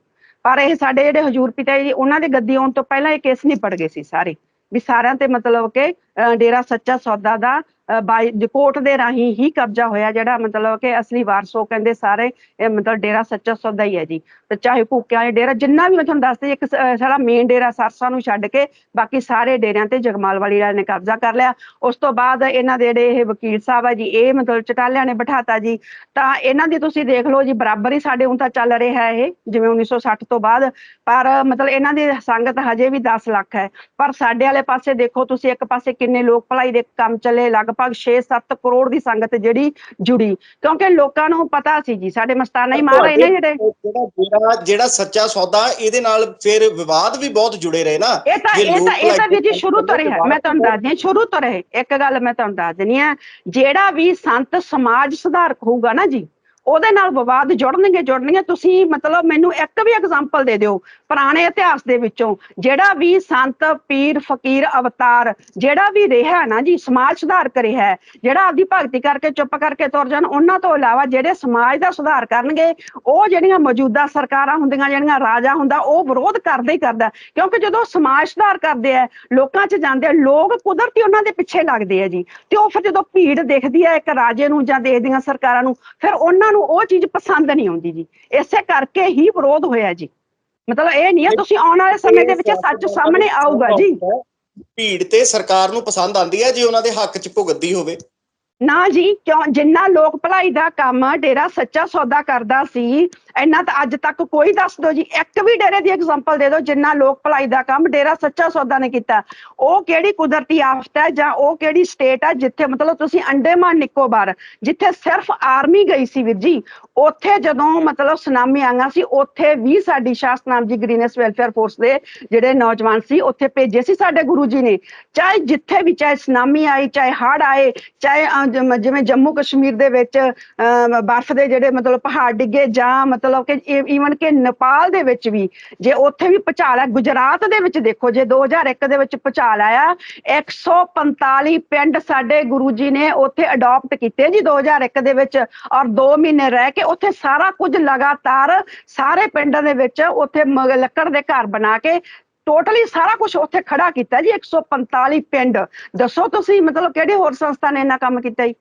ਪਰ ਇਹ ਸਾਡੇ ਜਿਹੜੇ ਹਜੂਰ ਪਿਤਾ ਜੀ ਉਹਨਾਂ ਦੇ ਗੱਦੀ ਆਉਣ ਤੋਂ ਪਹਿਲਾਂ ਇਹ ਕੇਸ ਨਹੀਂ ਪੜ ਗਏ ਸੀ ਸਾਰੇ। ਵੀ ਸਾਰਿਆਂ ਤੇ ਮਤਲਬ ਕਿ ਅਹ, ਡੇਰਾ ਸੱਚਾ ਸੌਦਾ ਦਾ ਬਾਈ, ਜ- ਕੋਰਟ ਦੇ ਰਾਹੀਂ ਹੀ ਕਬਜ਼ਾ ਹੋਇਆ ਜਿਹੜਾ ਮਤਲਬ ਕਿ ਅਸਲੀ ਵਾਰਸ ਉਹ ਕਹਿੰਦੇ ਸਾਰੇ, ਇਹ ਮਤਲਬ ਡੇਰਾ ਸੱਚਾ ਸੌਦਾ ਹੀ ਹੈ ਜੀ। ਤੇ ਚਾਹੇ ਭੁੱਕਿਆਂ ਵਾਲੇ ਡੇਰਾ, ਜਿੰਨਾ ਵੀ ਮੈਂ ਤੁਹਾਨੂੰ ਦੱਸਦੀ ਇੱਕ ਸਾਡਾ ਮੇਨ ਡੇਰਾ ਸਰਸਾ ਨੂੰ ਛੱਡ ਕੇ ਬਾਕੀ ਸਾਰੇ ਡੇਰਿਆਂ ਤੇ ਜਗਮਾਲ ਵਾਲੀ ਨੇ ਕਬਜ਼ਾ ਕਰ ਲਿਆ। ਉਸ ਤੋਂ ਬਾਅਦ ਇਹਨਾਂ ਦੇ ਜਿਹੜੇ ਇਹ ਵਕੀਲ ਸਾਹਿਬ ਆ ਜੀ, ਇਹ ਮਤਲਬ ਚਟਾਲਿਆਂ ਨੇ ਬਿਠਾਤਾ ਜੀ। ਤਾਂ ਇਹਨਾਂ ਦੀ ਤੁਸੀਂ ਦੇਖ ਲਓ ਜੀ, ਬਰਾਬਰ ਹੀ ਸਾਡੇ ਹੁਣ ਤਾਂ ਚੱਲ ਰਿਹਾ ਇਹ, ਜਿਵੇਂ 1960 ਤੋਂ ਬਾਅਦ। ਪਰ ਮਤਲਬ ਇਹਨਾਂ ਦੀ ਸੰਗਤ ਹਜੇ ਵੀ 10 ਲੱਖ ਹੈ। ਪਰ ਸਾਡੇ ਵਾਲੇ ਪਾਸੇ ਦੇਖੋ, ਤੁਸੀਂ ਇੱਕ ਪਾਸੇ ਕਿੰਨੇ ਲੋਕ ਭਲਾਈ ਦੇ ਕੰਮ ਚੱਲੇ ਲਗਭਗ 6-7 ਕਰੋੜ ਦੀ ਸੰਗਤ ਜਿਹੜੀ ਜੁੜੀ। ਕਿਉਂਕਿ ਲੋਕਾਂ ਨੂੰ ਪਤਾ ਸੀ ਜੀ ਸਾਡੇ ਮਸਤਾਨਾ ਹੀ ਮਹਾਰਾਜ ਨੇ ਜਿਹੜੇ ਜਿਹੜਾ ਜਿਹੜਾ ਸੱਚਾ ਸੌਦਾ ਇਹਦੇ ਨਾਲ ਫਿਰ ਵਿਵਾਦ ਵੀ ਬਹੁਤ ਜੁੜੇ ਰਹੇ ਨਾ। ਇਹ ਤਾਂ ਇਹ ਤਾਂ ਇਹ ਤਾਂ ਵੀ ਜੀ ਸ਼ੁਰੂ ਤੋਂ ਰਿਹਾ। ਮੈਂ ਤੁਹਾਨੂੰ ਦੱਸਦੀ ਹਾਂ ਸ਼ੁਰੂ ਤੋਂ ਰਹੇ। ਇੱਕ ਗੱਲ ਮੈਂ ਤੁਹਾਨੂੰ ਦੱਸ ਦਿੰਦੀ ਹਾਂ ਜਿਹੜਾ ਵੀ ਸੰਤ ਸਮਾਜ ਸੁਧਾਰਕ ਹੋਊਗਾ ਨਾ ਜੀ ਉਹਦੇ ਨਾਲ ਵਿਵਾਦ ਜੁੜਨਗੇ ਜੁੜਨਗੇ। ਤੁਸੀਂ ਮਤਲਬ ਮੈਨੂੰ ਇੱਕ ਵੀ ਐਗਜ਼ਾਮਪਲ ਦੇ ਦਿਓ ਪੁਰਾਣੇ ਇਤਿਹਾਸ ਦੇ ਵਿੱਚੋਂ ਜਿਹੜਾ ਵੀ ਸੰਤ ਪੀਰ ਫਕੀਰ ਅਵਤਾਰ ਜਿਹੜਾ ਵੀ ਰਿਹਾ ਨਾ ਜੀ ਸਮਾਜ ਸੁਧਾਰਕ ਰਿਹਾ ਹੈ, ਜਿਹੜਾ ਆਪਦੀ ਭਗਤੀ ਕਰਕੇ ਚੁੱਪ ਕਰਕੇ ਤੁਰ ਜਾਣ ਉਹਨਾਂ ਤੋਂ ਇਲਾਵਾ ਜਿਹੜੇ ਸਮਾਜ ਦਾ ਸੁਧਾਰ ਕਰਨਗੇ ਉਹ ਜਿਹੜੀਆਂ ਮੌਜੂਦਾ ਸਰਕਾਰਾਂ ਹੁੰਦੀਆਂ ਜਿਹੜੀਆਂ ਰਾਜਾ ਹੁੰਦਾ ਉਹ ਵਿਰੋਧ ਕਰਦੇ ਹੀ ਕਰਦਾ। ਕਿਉਂਕਿ ਜਦੋਂ ਸਮਾਜ ਸੁਧਾਰ ਕਰਦੇ ਆ ਲੋਕਾਂ 'ਚ ਜਾਂਦੇ ਲੋਕ ਕੁਦਰਤੀ ਉਹਨਾਂ ਦੇ ਪਿੱਛੇ ਲੱਗਦੇ ਆ ਜੀ। ਤੇ ਉਹ ਫਿਰ ਜਦੋਂ ਭੀੜ ਦੇਖਦੀ ਆ ਇੱਕ ਰਾਜੇ ਨੂੰ ਜਾਂ ਦੇਖਦੀਆਂ ਸਰਕਾਰਾਂ ਨੂੰ ਫਿਰ ਉਹਨਾਂ ਨੂੰ ਉਹ ਚੀਜ਼ ਪਸੰਦ ਨਹੀਂ ਆਉਂਦੀ ਜੀ। ਇਸੇ ਕਰਕੇ ਹੀ ਵਿਰੋਧ ਹੋਇਆ ਜੀ। ਮਤਲਬ ਇਹ ਨਹੀਂ ਆ ਤੁਸੀਂ ਆਉਣ ਵਾਲੇ ਸਮੇਂ ਦੇ ਵਿੱਚ ਸੱਚ ਸਾਹਮਣੇ ਆਊਗਾ ਜੀ। ਭੀੜ ਤੇ ਸਰਕਾਰ ਨੂੰ ਪਸੰਦ ਆਉਂਦੀ ਹੈ ਜੇ ਉਹਨਾਂ ਦੇ ਹੱਕ 'ਚ ਭੁਗਤਦੀ ਹੋਵੇ। ਨਾ ਜੀ, ਕਿਉਂ? ਜਿੰਨਾ ਲੋਕ ਭਲਾਈ ਦਾ ਕੰਮ ਡੇਰਾ ਸੱਚਾ ਸੌਦਾ ਕਰਦਾ ਸੀ, ਇੰਨਾ ਤਾਂ ਅੱਜ ਤੱਕ ਕੋਈ ਦੱਸ ਦੋ ਜੀ, ਇੱਕ ਵੀ ਡੇਰੇ ਦੀ ਐਗਜ਼ਾਮਪਲ ਦੇ ਦਿਓ, ਜਿੰਨਾ ਲੋਕ ਭਲਾਈ ਦਾ ਕੰਮ ਡੇਰਾ ਸੱਚਾ ਸੌਦਾ ਨੇ ਕੀਤਾ। ਉਹ ਕਿਹੜੀ ਕੁਦਰਤੀ ਆਫਤ ਹੈ ਜਾਂ ਉਹ ਕਿਹੜੀ ਸਟੇਟ ਹੈ ਜਿੱਥੇ ਮਤਲਬ ਤੁਸੀਂ ਅੰਡੇਮਾਨ ਨਿਕੋਬਾਰ ਜਿੱਥੇ ਸਿਰਫ ਆਰਮੀ ਗਈ ਸੀ ਵੀਰ ਜੀ, ਉੱਥੇ ਜਦੋਂ ਮਤਲਬ ਸੁਨਾਮੀ ਆਈਆਂ ਸੀ, ਉੱਥੇ ਵੀ ਸਾਡੀ ਸ਼ਾਸਨਾਮ ਜੀ ਗ੍ਰੀਨੈਸ ਵੈਲਫੇਅਰ ਫੋਰਸ ਦੇ ਜਿਹੜੇ ਨੌਜਵਾਨ ਸੀ, ਉੱਥੇ ਭੇਜੇ ਸੀ ਸਾਡੇ ਗੁਰੂ ਜੀ ਨੇ। ਚਾਹੇ ਜਿੱਥੇ ਵੀ ਚਾਹੇ ਸੁਨਾਮੀ ਆਈ, ਚਾਹੇ ਹੜ੍ਹ ਆਏ, ਚਾਹੇ ਜਿਵੇਂ- ਜਿਵੇਂ ਜੰਮੂ ਕਸ਼ਮੀਰ ਦੇ ਵਿੱਚ ਬਰਫ਼ ਦੇ ਜਿਹੜੇ ਮਤਲਬ ਪਹਾੜ ਡਿੱਗੇ ਜਾਂ ਮਤਲਬ ਕਿ ਈਵਨ ਕਿ ਨੇਪਾਲ ਦੇ ਵਿੱਚ ਵੀ, ਜੇ ਉੱਥੇ ਵੀ ਭੁਚਾਲ ਆ ਗੁਜਰਾਤ ਦੇ ਵਿੱਚ ਦੇਖੋ, ਜੇ 2001 ਦੇ ਵਿੱਚ ਭੁਚਾਲ ਆਇਆ 145 ਪਿੰਡ ਸਾਡੇ ਗੁਰੂ ਜੀ ਨੇ ਉੱਥੇ ਅਡਾਪਟ ਕੀਤੇ ਜੀ 2001 ਦੇ ਵਿੱਚ, ਔਰ 2 ਮਹੀਨੇ ਰਹਿ ਕੇ ਉੱਥੇ ਸਾਰਾ ਕੁਝ ਲਗਾਤਾਰ ਸਾਰੇ ਪਿੰਡਾਂ ਦੇ ਵਿੱਚ ਉੱਥੇ ਮ- ਲੱਕੜ ਦੇ ਘਰ ਬਣਾ ਕੇ ਟੋਟਲੀ ਸਾਰਾ ਕੁਝ ਉੱਥੇ ਖੜਾ ਕੀਤਾ ਜੀ 145 ਪਿੰਡ। ਦੱਸੋ ਤੁਸੀਂ, ਮਤਲਬ ਕਿਹੜੇ ਹੋਰ ਸੰਸਥਾ ਨੇ ਇੰਨਾ ਕੰਮ ਕੀਤਾ ਜੀ?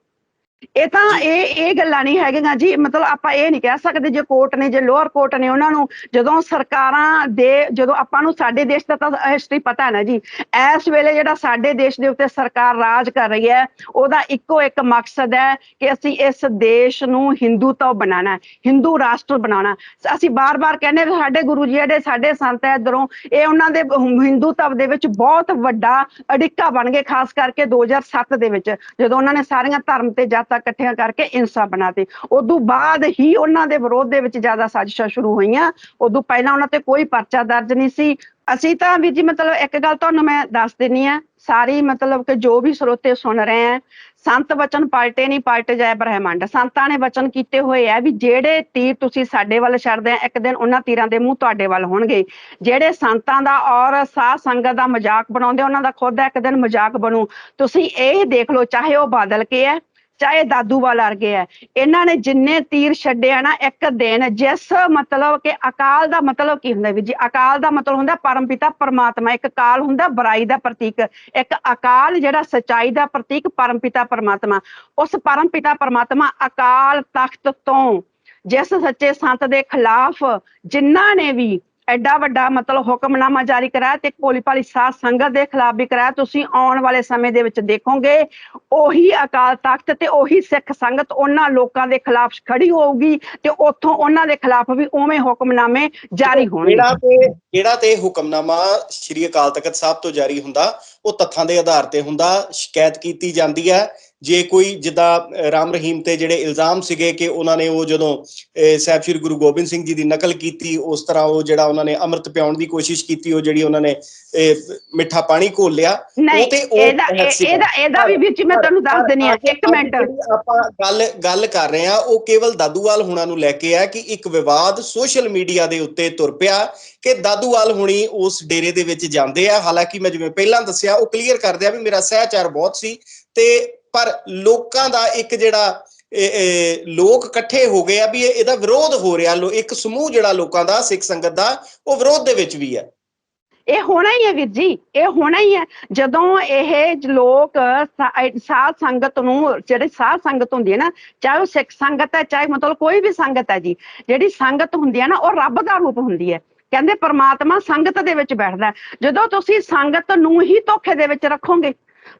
ਇਹ ਤਾਂ ਇਹ ਇਹ ਗੱਲਾਂ ਨਹੀਂ ਹੈਗੀਆਂ ਜੀ। ਮਤਲਬ ਆਪਾਂ ਇਹ ਨਹੀਂ ਕਹਿ ਸਕਦੇ ਜੇ ਕੋਰਟ ਨੇ ਜੇ ਲੋਅਰ ਕੋਰਟ ਨੇ ਉਹਨਾਂ ਨੂੰ ਜਦੋਂ ਸਰਕਾਰਾਂ ਦੇ ਜਦੋਂ ਆਪਾਂ ਨੂੰ ਸਾਡੇ ਦੇਸ਼ ਦਾ ਤਾਂ ਹਿਸਟਰੀ ਪਤਾ ਹੈ ਨਾ ਜੀ। ਇਸ ਵੇਲੇ ਜਿਹੜਾ ਸਾਡੇ ਦੇਸ਼ ਦੇ ਉੱਤੇ ਸਰਕਾਰ ਰਾਜ ਕਰ ਰਹੀ ਹੈ ਉਹਦਾ ਇੱਕੋ ਇੱਕ ਮਕਸਦ ਹੈ ਕਿ ਅਸੀਂ ਇਸ ਦੇਸ਼ ਨੂੰ ਹਿੰਦੂ ਤੋਂ ਬਣਾਉਣਾ ਹੈ, ਹਿੰਦੂ ਰਾਸ਼ਟਰ ਬਣਾਉਣਾ ਅਸੀਂ ਬਾਰ-ਬਾਰ ਕਹਿੰਦੇ ਸਾਡੇ ਗੁਰੂ ਜੀ ਜਿਹੜੇ ਸਾਡੇ ਸੰਤ ਹੈ ਇਧਰੋਂ ਇਹ ਉਹਨਾਂ ਦੇ ਹਿੰਦੂਤਵ ਦੇ ਵਿੱਚ ਬਹੁਤ ਵੱਡਾ ਅੜਿੱਕਾ ਬਣ ਗਏ ਖਾਸ ਕਰਕੇ 2007 ਦੇ ਵਿੱਚ ਜਦੋਂ ਉਹਨਾਂ ਨੇ ਸਾਰੀਆਂ ਧਰਮ ਤੇ ਜਾਤਾਂ ਇਕੱਠੀਆਂ ਕਰਕੇ ਇੰਸਾ ਬਣਾਤੇ। ਉਦੋਂ ਬਾਅਦ ਹੀ ਉਹਨਾਂ ਦੇ ਵਿਰੋਧ ਦੇ ਵਿੱਚ ਜ਼ਿਆਦਾ ਸਾਜ਼ਿਸ਼ਾਂ ਸ਼ੁਰੂ ਹੋਈਆਂ। ਉਦੋਂ ਪਹਿਲਾਂ ਉਹਨਾਂ ਤੇ ਕੋਈ ਪਰਚਾ ਦਰਜ ਨਹੀਂ ਸੀ। ਅਸੀਂ ਤਾਂ ਵੀਰ ਜੀ ਮਤਲਬ ਇੱਕ ਗੱਲ ਤੁਹਾਨੂੰ ਮੈਂ ਦੱਸ ਦਿੰਨੀ ਆ ਸਾਰੀ ਮਤਲਬ ਕਿ ਜੋ ਵੀ ਸਰੋਤੇ ਸੁਣ ਰਹੇ ਆ ਸੰਤ ਵਚਨ ਪਲਟੇ ਨਹੀਂ, ਪਲਟ ਜਾਏ ਬ੍ਰਹਿਮੰਡ। ਸੰਤਾਂ ਨੇ ਵਚਨ ਕੀਤੇ ਹੋਏ ਆ ਵੀ ਜਿਹੜੇ ਤੀਰ ਤੁਸੀਂ ਸਾਡੇ ਵੱਲ ਛੱਡਦੇ ਆ, ਇੱਕ ਦਿਨ ਉਹਨਾਂ ਤੀਰਾਂ ਦੇ ਮੂੰਹ ਤੁਹਾਡੇ ਵੱਲ ਹੋਣਗੇ। ਜਿਹੜੇ ਸੰਤਾਂ ਦਾ ਔਰ ਸਾਧ ਸੰਗਤ ਦਾ ਮਜ਼ਾਕ ਬਣਾਉਂਦੇ, ਉਹਨਾਂ ਦਾ ਖੁਦ ਇੱਕ ਦਿਨ ਮਜ਼ਾਕ ਬਣੂ। ਤੁਸੀਂ ਇਹ ਦੇਖ ਲਓ, ਚਾਹੇ ਉਹ ਬਾਦਲ ਕੇ ਹੈ ਚਾਹੇ ਦਾਦੂ ਵਾਲ ਵਰਗੇ ਹੈ। ਇਹਨਾਂ ਨੇ ਜਿੰਨੇ ਤੀਰ ਛੱਡੇ ਆ ਨਾ, ਇੱਕ ਦਿਨ ਜਿਸ ਮਤਲਬ ਕਿ ਅਕਾਲ ਦਾ ਮਤਲਬ ਕੀ ਹੁੰਦਾ ਵੀ ਜੀ ਅਕਾਲ ਦਾ ਮਤਲਬ ਹੁੰਦਾ ਪਰਮਪਿਤਾ ਪਰਮਾਤਮਾ, ਇੱਕ ਕਾਲ ਹੁੰਦਾ ਬੁਰਾਈ ਦਾ ਪ੍ਰਤੀਕ, ਇੱਕ ਅਕਾਲ ਜਿਹੜਾ ਸਚਾਈ ਦਾ ਪ੍ਰਤੀਕ ਪਰਮ ਪਿਤਾ, ਪਰਮਾਤਮਾ। ਉਸ ਪਰਮ ਪਿਤਾ, ਪਰਮਾਤਮਾ ਅਕਾਲ ਤਖਤ ਤੋਂ ਜਿਸ ਸੱਚੇ ਸੰਤ ਦੇ ਖਿਲਾਫ ਜਿਨ੍ਹਾਂ ਨੇ ਵੀ ਐਡਾ ਵੱਡਾ ਮਤਲਬ ਹੁਕਮਨਾਮਾ ਜਾਰੀ ਕਰਾਇਆ ਤੇ ਭੋਲੀ ਭਾਲੀ ਸਾਧ ਸੰਗਤ ਦੇ ਖਿਲਾਫ ਵੀ ਕਰਾਇਆ। ਤੁਸੀਂ ਆਉਣ ਵਾਲੇ ਸਮੇਂ ਦੇ ਵਿੱਚ ਦੇਖੋਗੇ ਉਹੀ ਅਕਾਲ ਤਖਤ ਤੇ ਉਹੀ ਸਿੱਖ ਸੰਗਤ ਉਹਨਾਂ ਲੋਕਾਂ ਦੇ ਖਿਲਾਫ ਖੜੀ ਹੋਊਗੀ ਤੇ ਉੱਥੋਂ ਉਹਨਾਂ ਦੇ ਖਿਲਾਫ ਵੀ ਉਵੇਂ ਹੁਕਮਨਾਮੇ ਜਾਰੀ ਹੋਣਗੇ। ਜਿਹੜਾ ਤੇ ਜਿਹੜਾ ਤੇ ਹੁਕਮਨਾਮਾ ਸ੍ਰੀ ਅਕਾਲ ਤਖਤ ਸਾਹਿਬ ਤੋਂ ਜਾਰੀ ਹੁੰਦਾ ਉਹ ਤੱਥਾਂ ਦੇ ਆਧਾਰ ਤੇ ਹੁੰਦਾ ਸ਼ਿਕਾਇਤ ਕੀਤੀ ਜਾਂਦੀ ਹੈ ਜੇ ਕੋਈ ਜਿੱਦਾਂ ਰਾਮ ਰਹੀਮ ਤੇ ਜਿਹੜੇ ਇਲਜ਼ਾਮ ਸੀਗੇ ਕਿ ਉਹਨਾਂ ਨੇ ਉਹ ਜਦੋਂ ਸਾਹਿਬ ਸ੍ਰੀ ਗੁਰੂ ਗੋਬਿੰਦ ਸਿੰਘ ਜੀ ਦੀ ਨਕਲ ਕੀਤੀ ਉਸ ਤਰ੍ਹਾਂ ਉਹ ਜਿਹੜਾ ਉਹਨਾਂ ਨੇ ਅੰਮ੍ਰਿਤ ਪਿਆਉਣ ਦੀ ਕੋਸ਼ਿਸ਼ ਕੀਤੀ ਉਹ ਜਿਹੜੀ ਉਹਨਾਂ ਨੇ ਮਿੱਠਾ ਪਾਣੀ ਘੋਲ ਲਿਆ ਉਹ ਤੇ ਉਹ ਇਹਦਾ। ਇਹਦਾ ਵੀ ਵਿੱਚ ਮੈਂ ਤੁਹਾਨੂੰ ਦੱਸ ਦਿੰਨੀ ਆ ਇੱਕ ਮਿੰਟ ਆਪਾਂ ਗੱਲ ਗੱਲ ਕਰ ਰਹੇ ਆ ਉਹ ਕੇਵਲ ਦਾਦੂਵਾਲ ਹੁਣਾਂ ਨੂੰ ਲੈ ਕੇ ਆ ਕਿ ਇੱਕ ਵਿਵਾਦ ਸੋਸ਼ਲ ਮੀਡੀਆ ਦੇ ਉੱਤੇ ਤੁਰ ਪਿਆ ਕਿ ਦਾਦੂਵਾਲ ਹੁਣੀ ਉਸ ਡੇਰੇ ਦੇ ਵਿੱਚ ਜਾਂਦੇ ਆ ਹਾਲਾਂਕਿ ਮੈਂ ਜਿਵੇਂ ਪਹਿਲਾਂ ਦੱਸਿਆ ਉਹ ਕਲੀਅਰ ਕਰਦੇ ਆ ਵੀ ਮੇਰਾ ਸਹਿਚਾਰ ਬਹੁਤ ਸੀ ਤੇ ਪਰ ਲੋਕਾਂ ਦਾ ਇੱਕ ਜਿਹੜਾ ਲੋਕ ਇਕੱਠੇ ਹੋ ਗਏ ਆ ਵੀ ਇਹਦਾ ਵਿਰੋਧ ਹੋ ਰਿਹਾ। ਲੋ, ਇੱਕ ਸਮੂਹ ਜਿਹੜਾ ਲੋਕਾਂ ਦਾ, ਸਿੱਖ ਸੰਗਤ ਦਾ, ਉਹ ਵਿਰੋਧ ਦੇ ਵਿੱਚ ਵੀ ਹੈ। ਇਹ ਹੋਣਾ ਹੀ ਹੈ ਵੀਰ ਜੀ, ਇਹ ਹੋਣਾ ਹੀ ਹੈ। ਜਦੋਂ ਇਹ ਲੋਕ ਸਾਧ ਸੰਗਤ ਨੂੰ, ਜਿਹੜੇ ਸਾਧ ਸੰਗਤ ਹੁੰਦੀ ਹੈ ਨਾ, ਚਾਹੇ ਉਹ ਸਿੱਖ ਸੰਗਤ ਹੈ, ਚਾਹੇ ਮਤਲਬ ਕੋਈ ਵੀ ਸੰਗਤ ਹੈ ਜੀ, ਜਿਹੜੀ ਸੰਗਤ ਹੁੰਦੀ ਹੈ ਨਾ, ਉਹ ਰੱਬ ਦਾ ਰੂਪ ਹੁੰਦੀ ਹੈ। ਕਹਿੰਦੇ ਪਰਮਾਤਮਾ ਸੰਗਤ ਦੇ ਵਿੱਚ ਬੈਠਦਾ ਜਦੋਂ ਤੁਸੀਂ ਸੰਗਤ ਨੂੰ ਹੀ ਧੋਖੇ ਦੇ ਵਿੱਚ ਰੱਖੋਗੇ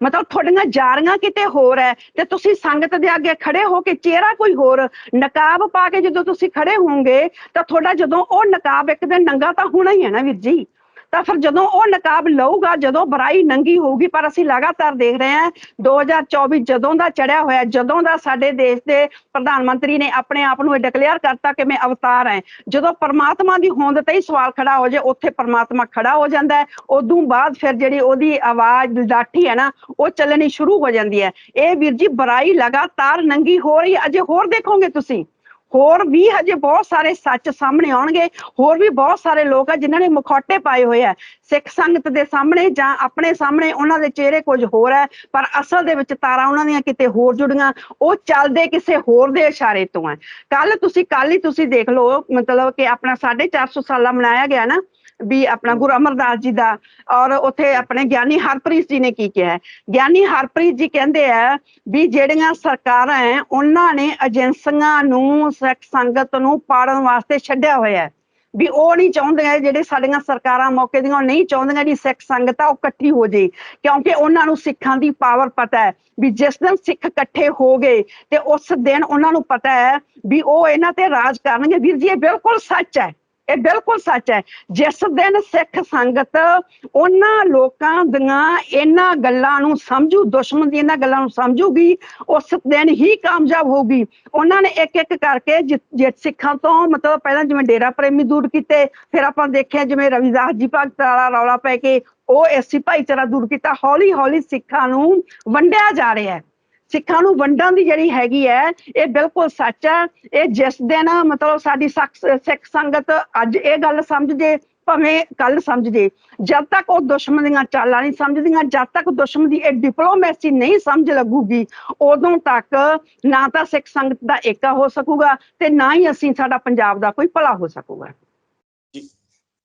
ਮਤਲਬ ਤੁਹਾਡੀਆਂ ਜਾਰੀਆਂ ਕਿਤੇ ਹੋਰ ਹੈ ਤੇ ਤੁਸੀਂ ਸੰਗਤ ਦੇ ਅੱਗੇ ਖੜੇ ਹੋ ਕੇ ਚਿਹਰਾ ਕੋਈ ਹੋਰ ਨਕਾਬ ਪਾ ਕੇ ਜਦੋਂ ਤੁਸੀਂ ਖੜੇ ਹੋਵੋਗੇ ਤਾਂ ਤੁਹਾਡਾ ਜਦੋਂ ਉਹ ਨਕਾਬ ਇੱਕ ਦਿਨ ਨੰਗਾ ਤਾਂ ਹੋਣਾ ਹੀ ਹੈ ਨਾ ਵੀਰ ਜੀ। ਤਾਂ ਫਿਰ ਜਦੋਂ ਉਹ ਨਕਾਬ ਲਊਗਾ, ਜਦੋਂ ਬੁਰਾਈ ਨੰਗੀ ਹੋਊਗੀ, ਪਰ ਅਸੀਂ ਲਗਾਤਾਰ ਦੇਖ ਰਹੇ ਹਾਂ 2024 ਜਦੋਂ ਦਾ ਚੜਿਆ ਹੋਇਆ, ਜਦੋਂ ਦਾ ਸਾਡੇ ਦੇਸ਼ ਦੇ ਪ੍ਰਧਾਨ ਮੰਤਰੀ ਨੇ ਆਪਣੇ ਆਪ ਨੂੰ ਇਹ ਡਿਕਲੇਅਰ ਕਰਤਾ ਕਿ ਮੈਂ ਅਵਤਾਰ ਹਾਂ। ਜਦੋਂ ਪਰਮਾਤਮਾ ਦੀ ਹੋਂਦ ਤੇ ਹੀ ਸਵਾਲ ਖੜਾ ਹੋ ਜਾਏ, ਉੱਥੇ ਪਰਮਾਤਮਾ ਖੜਾ ਹੋ ਜਾਂਦਾ ਹੈ। ਉਦੋਂ ਬਾਅਦ ਫਿਰ ਜਿਹੜੀ ਉਹਦੀ ਆਵਾਜ਼, ਲਾਠੀ ਹੈ ਨਾ, ਉਹ ਚੱਲਣੀ ਸ਼ੁਰੂ ਹੋ ਜਾਂਦੀ ਹੈ। ਇਹ ਵੀਰ ਜੀ, ਬੁਰਾਈ ਲਗਾਤਾਰ ਨੰਗੀ ਹੋ ਰਹੀ ਹੈ। ਅਜੇ ਹੋਰ ਦੇਖੋਗੇ ਤੁਸੀਂ? ਹੋਰ ਵੀ ਹਜੇ ਬਹੁਤ ਸਾਰੇ ਸੱਚ ਸਾਹਮਣੇ ਆਉਣਗੇ, ਹੋਰ ਵੀ ਬਹੁਤ ਸਾਰੇ ਲੋਕ ਆ ਜਿਨ੍ਹਾਂ ਨੇ ਮੁਖੌਟੇ ਪਾਏ ਹੋਏ ਆ, ਸਿੱਖ ਸੰਗਤ ਦੇ ਸਾਹਮਣੇ ਜਾਂ ਆਪਣੇ ਸਾਹਮਣੇ ਉਹਨਾਂ ਦੇ ਚਿਹਰੇ ਕੁਝ ਹੋਰ ਹੈ ਪਰ ਅਸਲ ਦੇ ਵਿੱਚ ਤਾਰਾਂ ਉਹਨਾਂ ਦੀਆਂ ਕਿਤੇ ਹੋਰ ਜੁੜੀਆਂ, ਉਹ ਚੱਲਦੇ ਕਿਸੇ ਹੋਰ ਦੇ ਇਸ਼ਾਰੇ ਤੋਂ ਹੈ ਕੱਲ ਤੁਸੀਂ ਕੱਲ ਹੀ ਤੁਸੀਂ ਦੇਖ ਲਓ, ਮਤਲਬ ਕਿ ਆਪਣਾ 450 ਸਾਲਾ ਮਨਾਇਆ ਗਿਆ ਨਾ ਵੀ ਆਪਣਾ ਗੁਰੂ ਅਮਰਦਾਸ ਜੀ ਦਾ ਔਰ ਉੱਥੇ ਆਪਣੇ ਗਿਆਨੀ ਹਰਪ੍ਰੀਤ ਜੀ ਨੇ ਕੀ ਕਿਹਾ ਹੈ? ਗਿਆਨੀ ਹਰਪ੍ਰੀਤ ਜੀ ਕਹਿੰਦੇ ਆ ਵੀ ਜਿਹੜੀਆਂ ਸਰਕਾਰਾਂ ਹੈ ਉਹਨਾਂ ਨੇ ਏਜੰਸੀਆਂ ਨੂੰ ਸਿੱਖ ਸੰਗਤ ਨੂੰ ਪਾੜਨ ਵਾਸਤੇ ਛੱਡਿਆ ਹੋਇਆ ਹੈ। ਵੀ ਉਹ ਨਹੀਂ ਚਾਹੁੰਦੀਆਂ ਜਿਹੜੇ ਸਾਡੀਆਂ ਸਰਕਾਰਾਂ ਮੌਕੇ ਦੀਆਂ ਨਹੀਂ ਚਾਹੁੰਦੀਆਂ ਜੀ ਸਿੱਖ ਸੰਗਤ ਆ ਉਹ ਇਕੱਠੀ ਹੋ ਜੇ ਕਿਉਂਕਿ ਉਹਨਾਂ ਨੂੰ ਸਿੱਖਾਂ ਦੀ ਪਾਵਰ ਪਤਾ ਹੈ। ਵੀ ਜਿਸ ਦਿਨ ਸਿੱਖ ਇਕੱਠੇ ਹੋ ਗਏ ਤੇ ਉਸ ਦਿਨ ਉਹਨਾਂ ਨੂੰ ਪਤਾ ਹੈ ਵੀ ਉਹ ਇਹਨਾਂ ਤੇ ਰਾਜ ਕਰਨਗੇ। ਵੀਰ ਜੀ ਇਹ ਬਿਲਕੁਲ ਸੱਚ ਹੈ। ਇਹ ਬਿਲਕੁਲ ਸੱਚ ਹੈ। ਜਿਸ ਦਿਨ ਸਿੱਖ ਸੰਗਤ ਉਹਨਾਂ ਲੋਕਾਂ ਦੀਆਂ ਇਹਨਾਂ ਗੱਲਾਂ ਨੂੰ ਸਮਝੂ, ਦੁਸ਼ਮਣ ਦੀ ਇਹਨਾਂ ਗੱਲਾਂ ਨੂੰ ਸਮਝੂਗੀ, ਉਸ ਦਿਨ ਹੀ ਕਾਮਯਾਬ ਹੋਊਗੀ। ਉਹਨਾਂ ਨੇ ਇੱਕ ਇੱਕ ਕਰਕੇ ਜਿ- ਜੇ, ਸਿੱਖਾਂ ਤੋਂ ਮਤਲਬ ਪਹਿਲਾਂ ਜਿਵੇਂ ਡੇਰਾ ਪ੍ਰੇਮੀ ਦੂਰ ਕੀਤੇ, ਫਿਰ ਆਪਾਂ ਦੇਖਿਆ ਜਿਵੇਂ ਰਵਿਦਾਸ ਜੀ ਭਗਤ ਵਾਲਾ ਰੌਲਾ ਪੈ ਕੇ ਉਹ ਐਸੀ ਭਾਈਚਾਰਾ ਦੂਰ ਕੀਤਾ। ਹੌਲੀ ਹੌਲੀ ਸਿੱਖਾਂ ਨੂੰ ਵੰਡਿਆ ਜਾ ਰਿਹਾ ਹੈ। ਸਿੱਖਾਂ ਨੂੰ ਵੰਡਣ ਦੀ ਜਿਹੜੀ ਹੈਗੀ ਹੈ ਇਹ ਬਿਲਕੁਲ ਸੱਚ ਹੈ। ਇਹ ਜਿਸ ਦਿਨ ਮਤਲਬ ਸਾਡੀ ਸਖ- ਸਿੱਖ ਸੰਗਤ ਅੱਜ ਇਹ ਗੱਲ ਸਮਝ ਜੇ ਭਾਵੇਂ ਕੱਲ ਸਮਝ ਜੇ ਜਦ ਤੱਕ ਉਹ ਦੁਸ਼ਮਣ ਦੀਆਂ ਚਾਲਾਂ ਨਹੀਂ ਸਮਝਦੀਆਂ ਜਦ ਤੱਕ ਦੁਸ਼ਮਣ ਦੀ ਇਹ ਡਿਪਲੋਮੈਸੀ ਨਹੀਂ ਸਮਝ ਲੱਗੂਗੀ ਉਦੋਂ ਤੱਕ ਨਾ ਤਾਂ ਸਿੱਖ ਸੰਗਤ ਦਾ ਏਕਾ ਹੋ ਸਕੂਗਾ ਤੇ ਨਾ ਹੀ ਅਸੀਂ ਸਾਡਾ ਪੰਜਾਬ ਦਾ ਕੋਈ ਭਲਾ ਹੋ ਸਕੂਗਾ।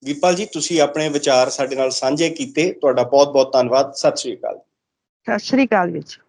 ਵੀਰਪਾਲ ਜੀ ਤੁਸੀਂ ਆਪਣੇ ਵਿਚਾਰ ਸਾਡੇ ਨਾਲ ਸਾਂਝੇ ਕੀਤੇ। ਤੁਹਾਡਾ ਬਹੁਤ ਬਹੁਤ ਧੰਨਵਾਦ। ਸਤਿ ਸ੍ਰੀ ਅਕਾਲ। ਸਤਿ ਸ਼੍ਰੀ ਅਕਾਲ ਵਿੱਚ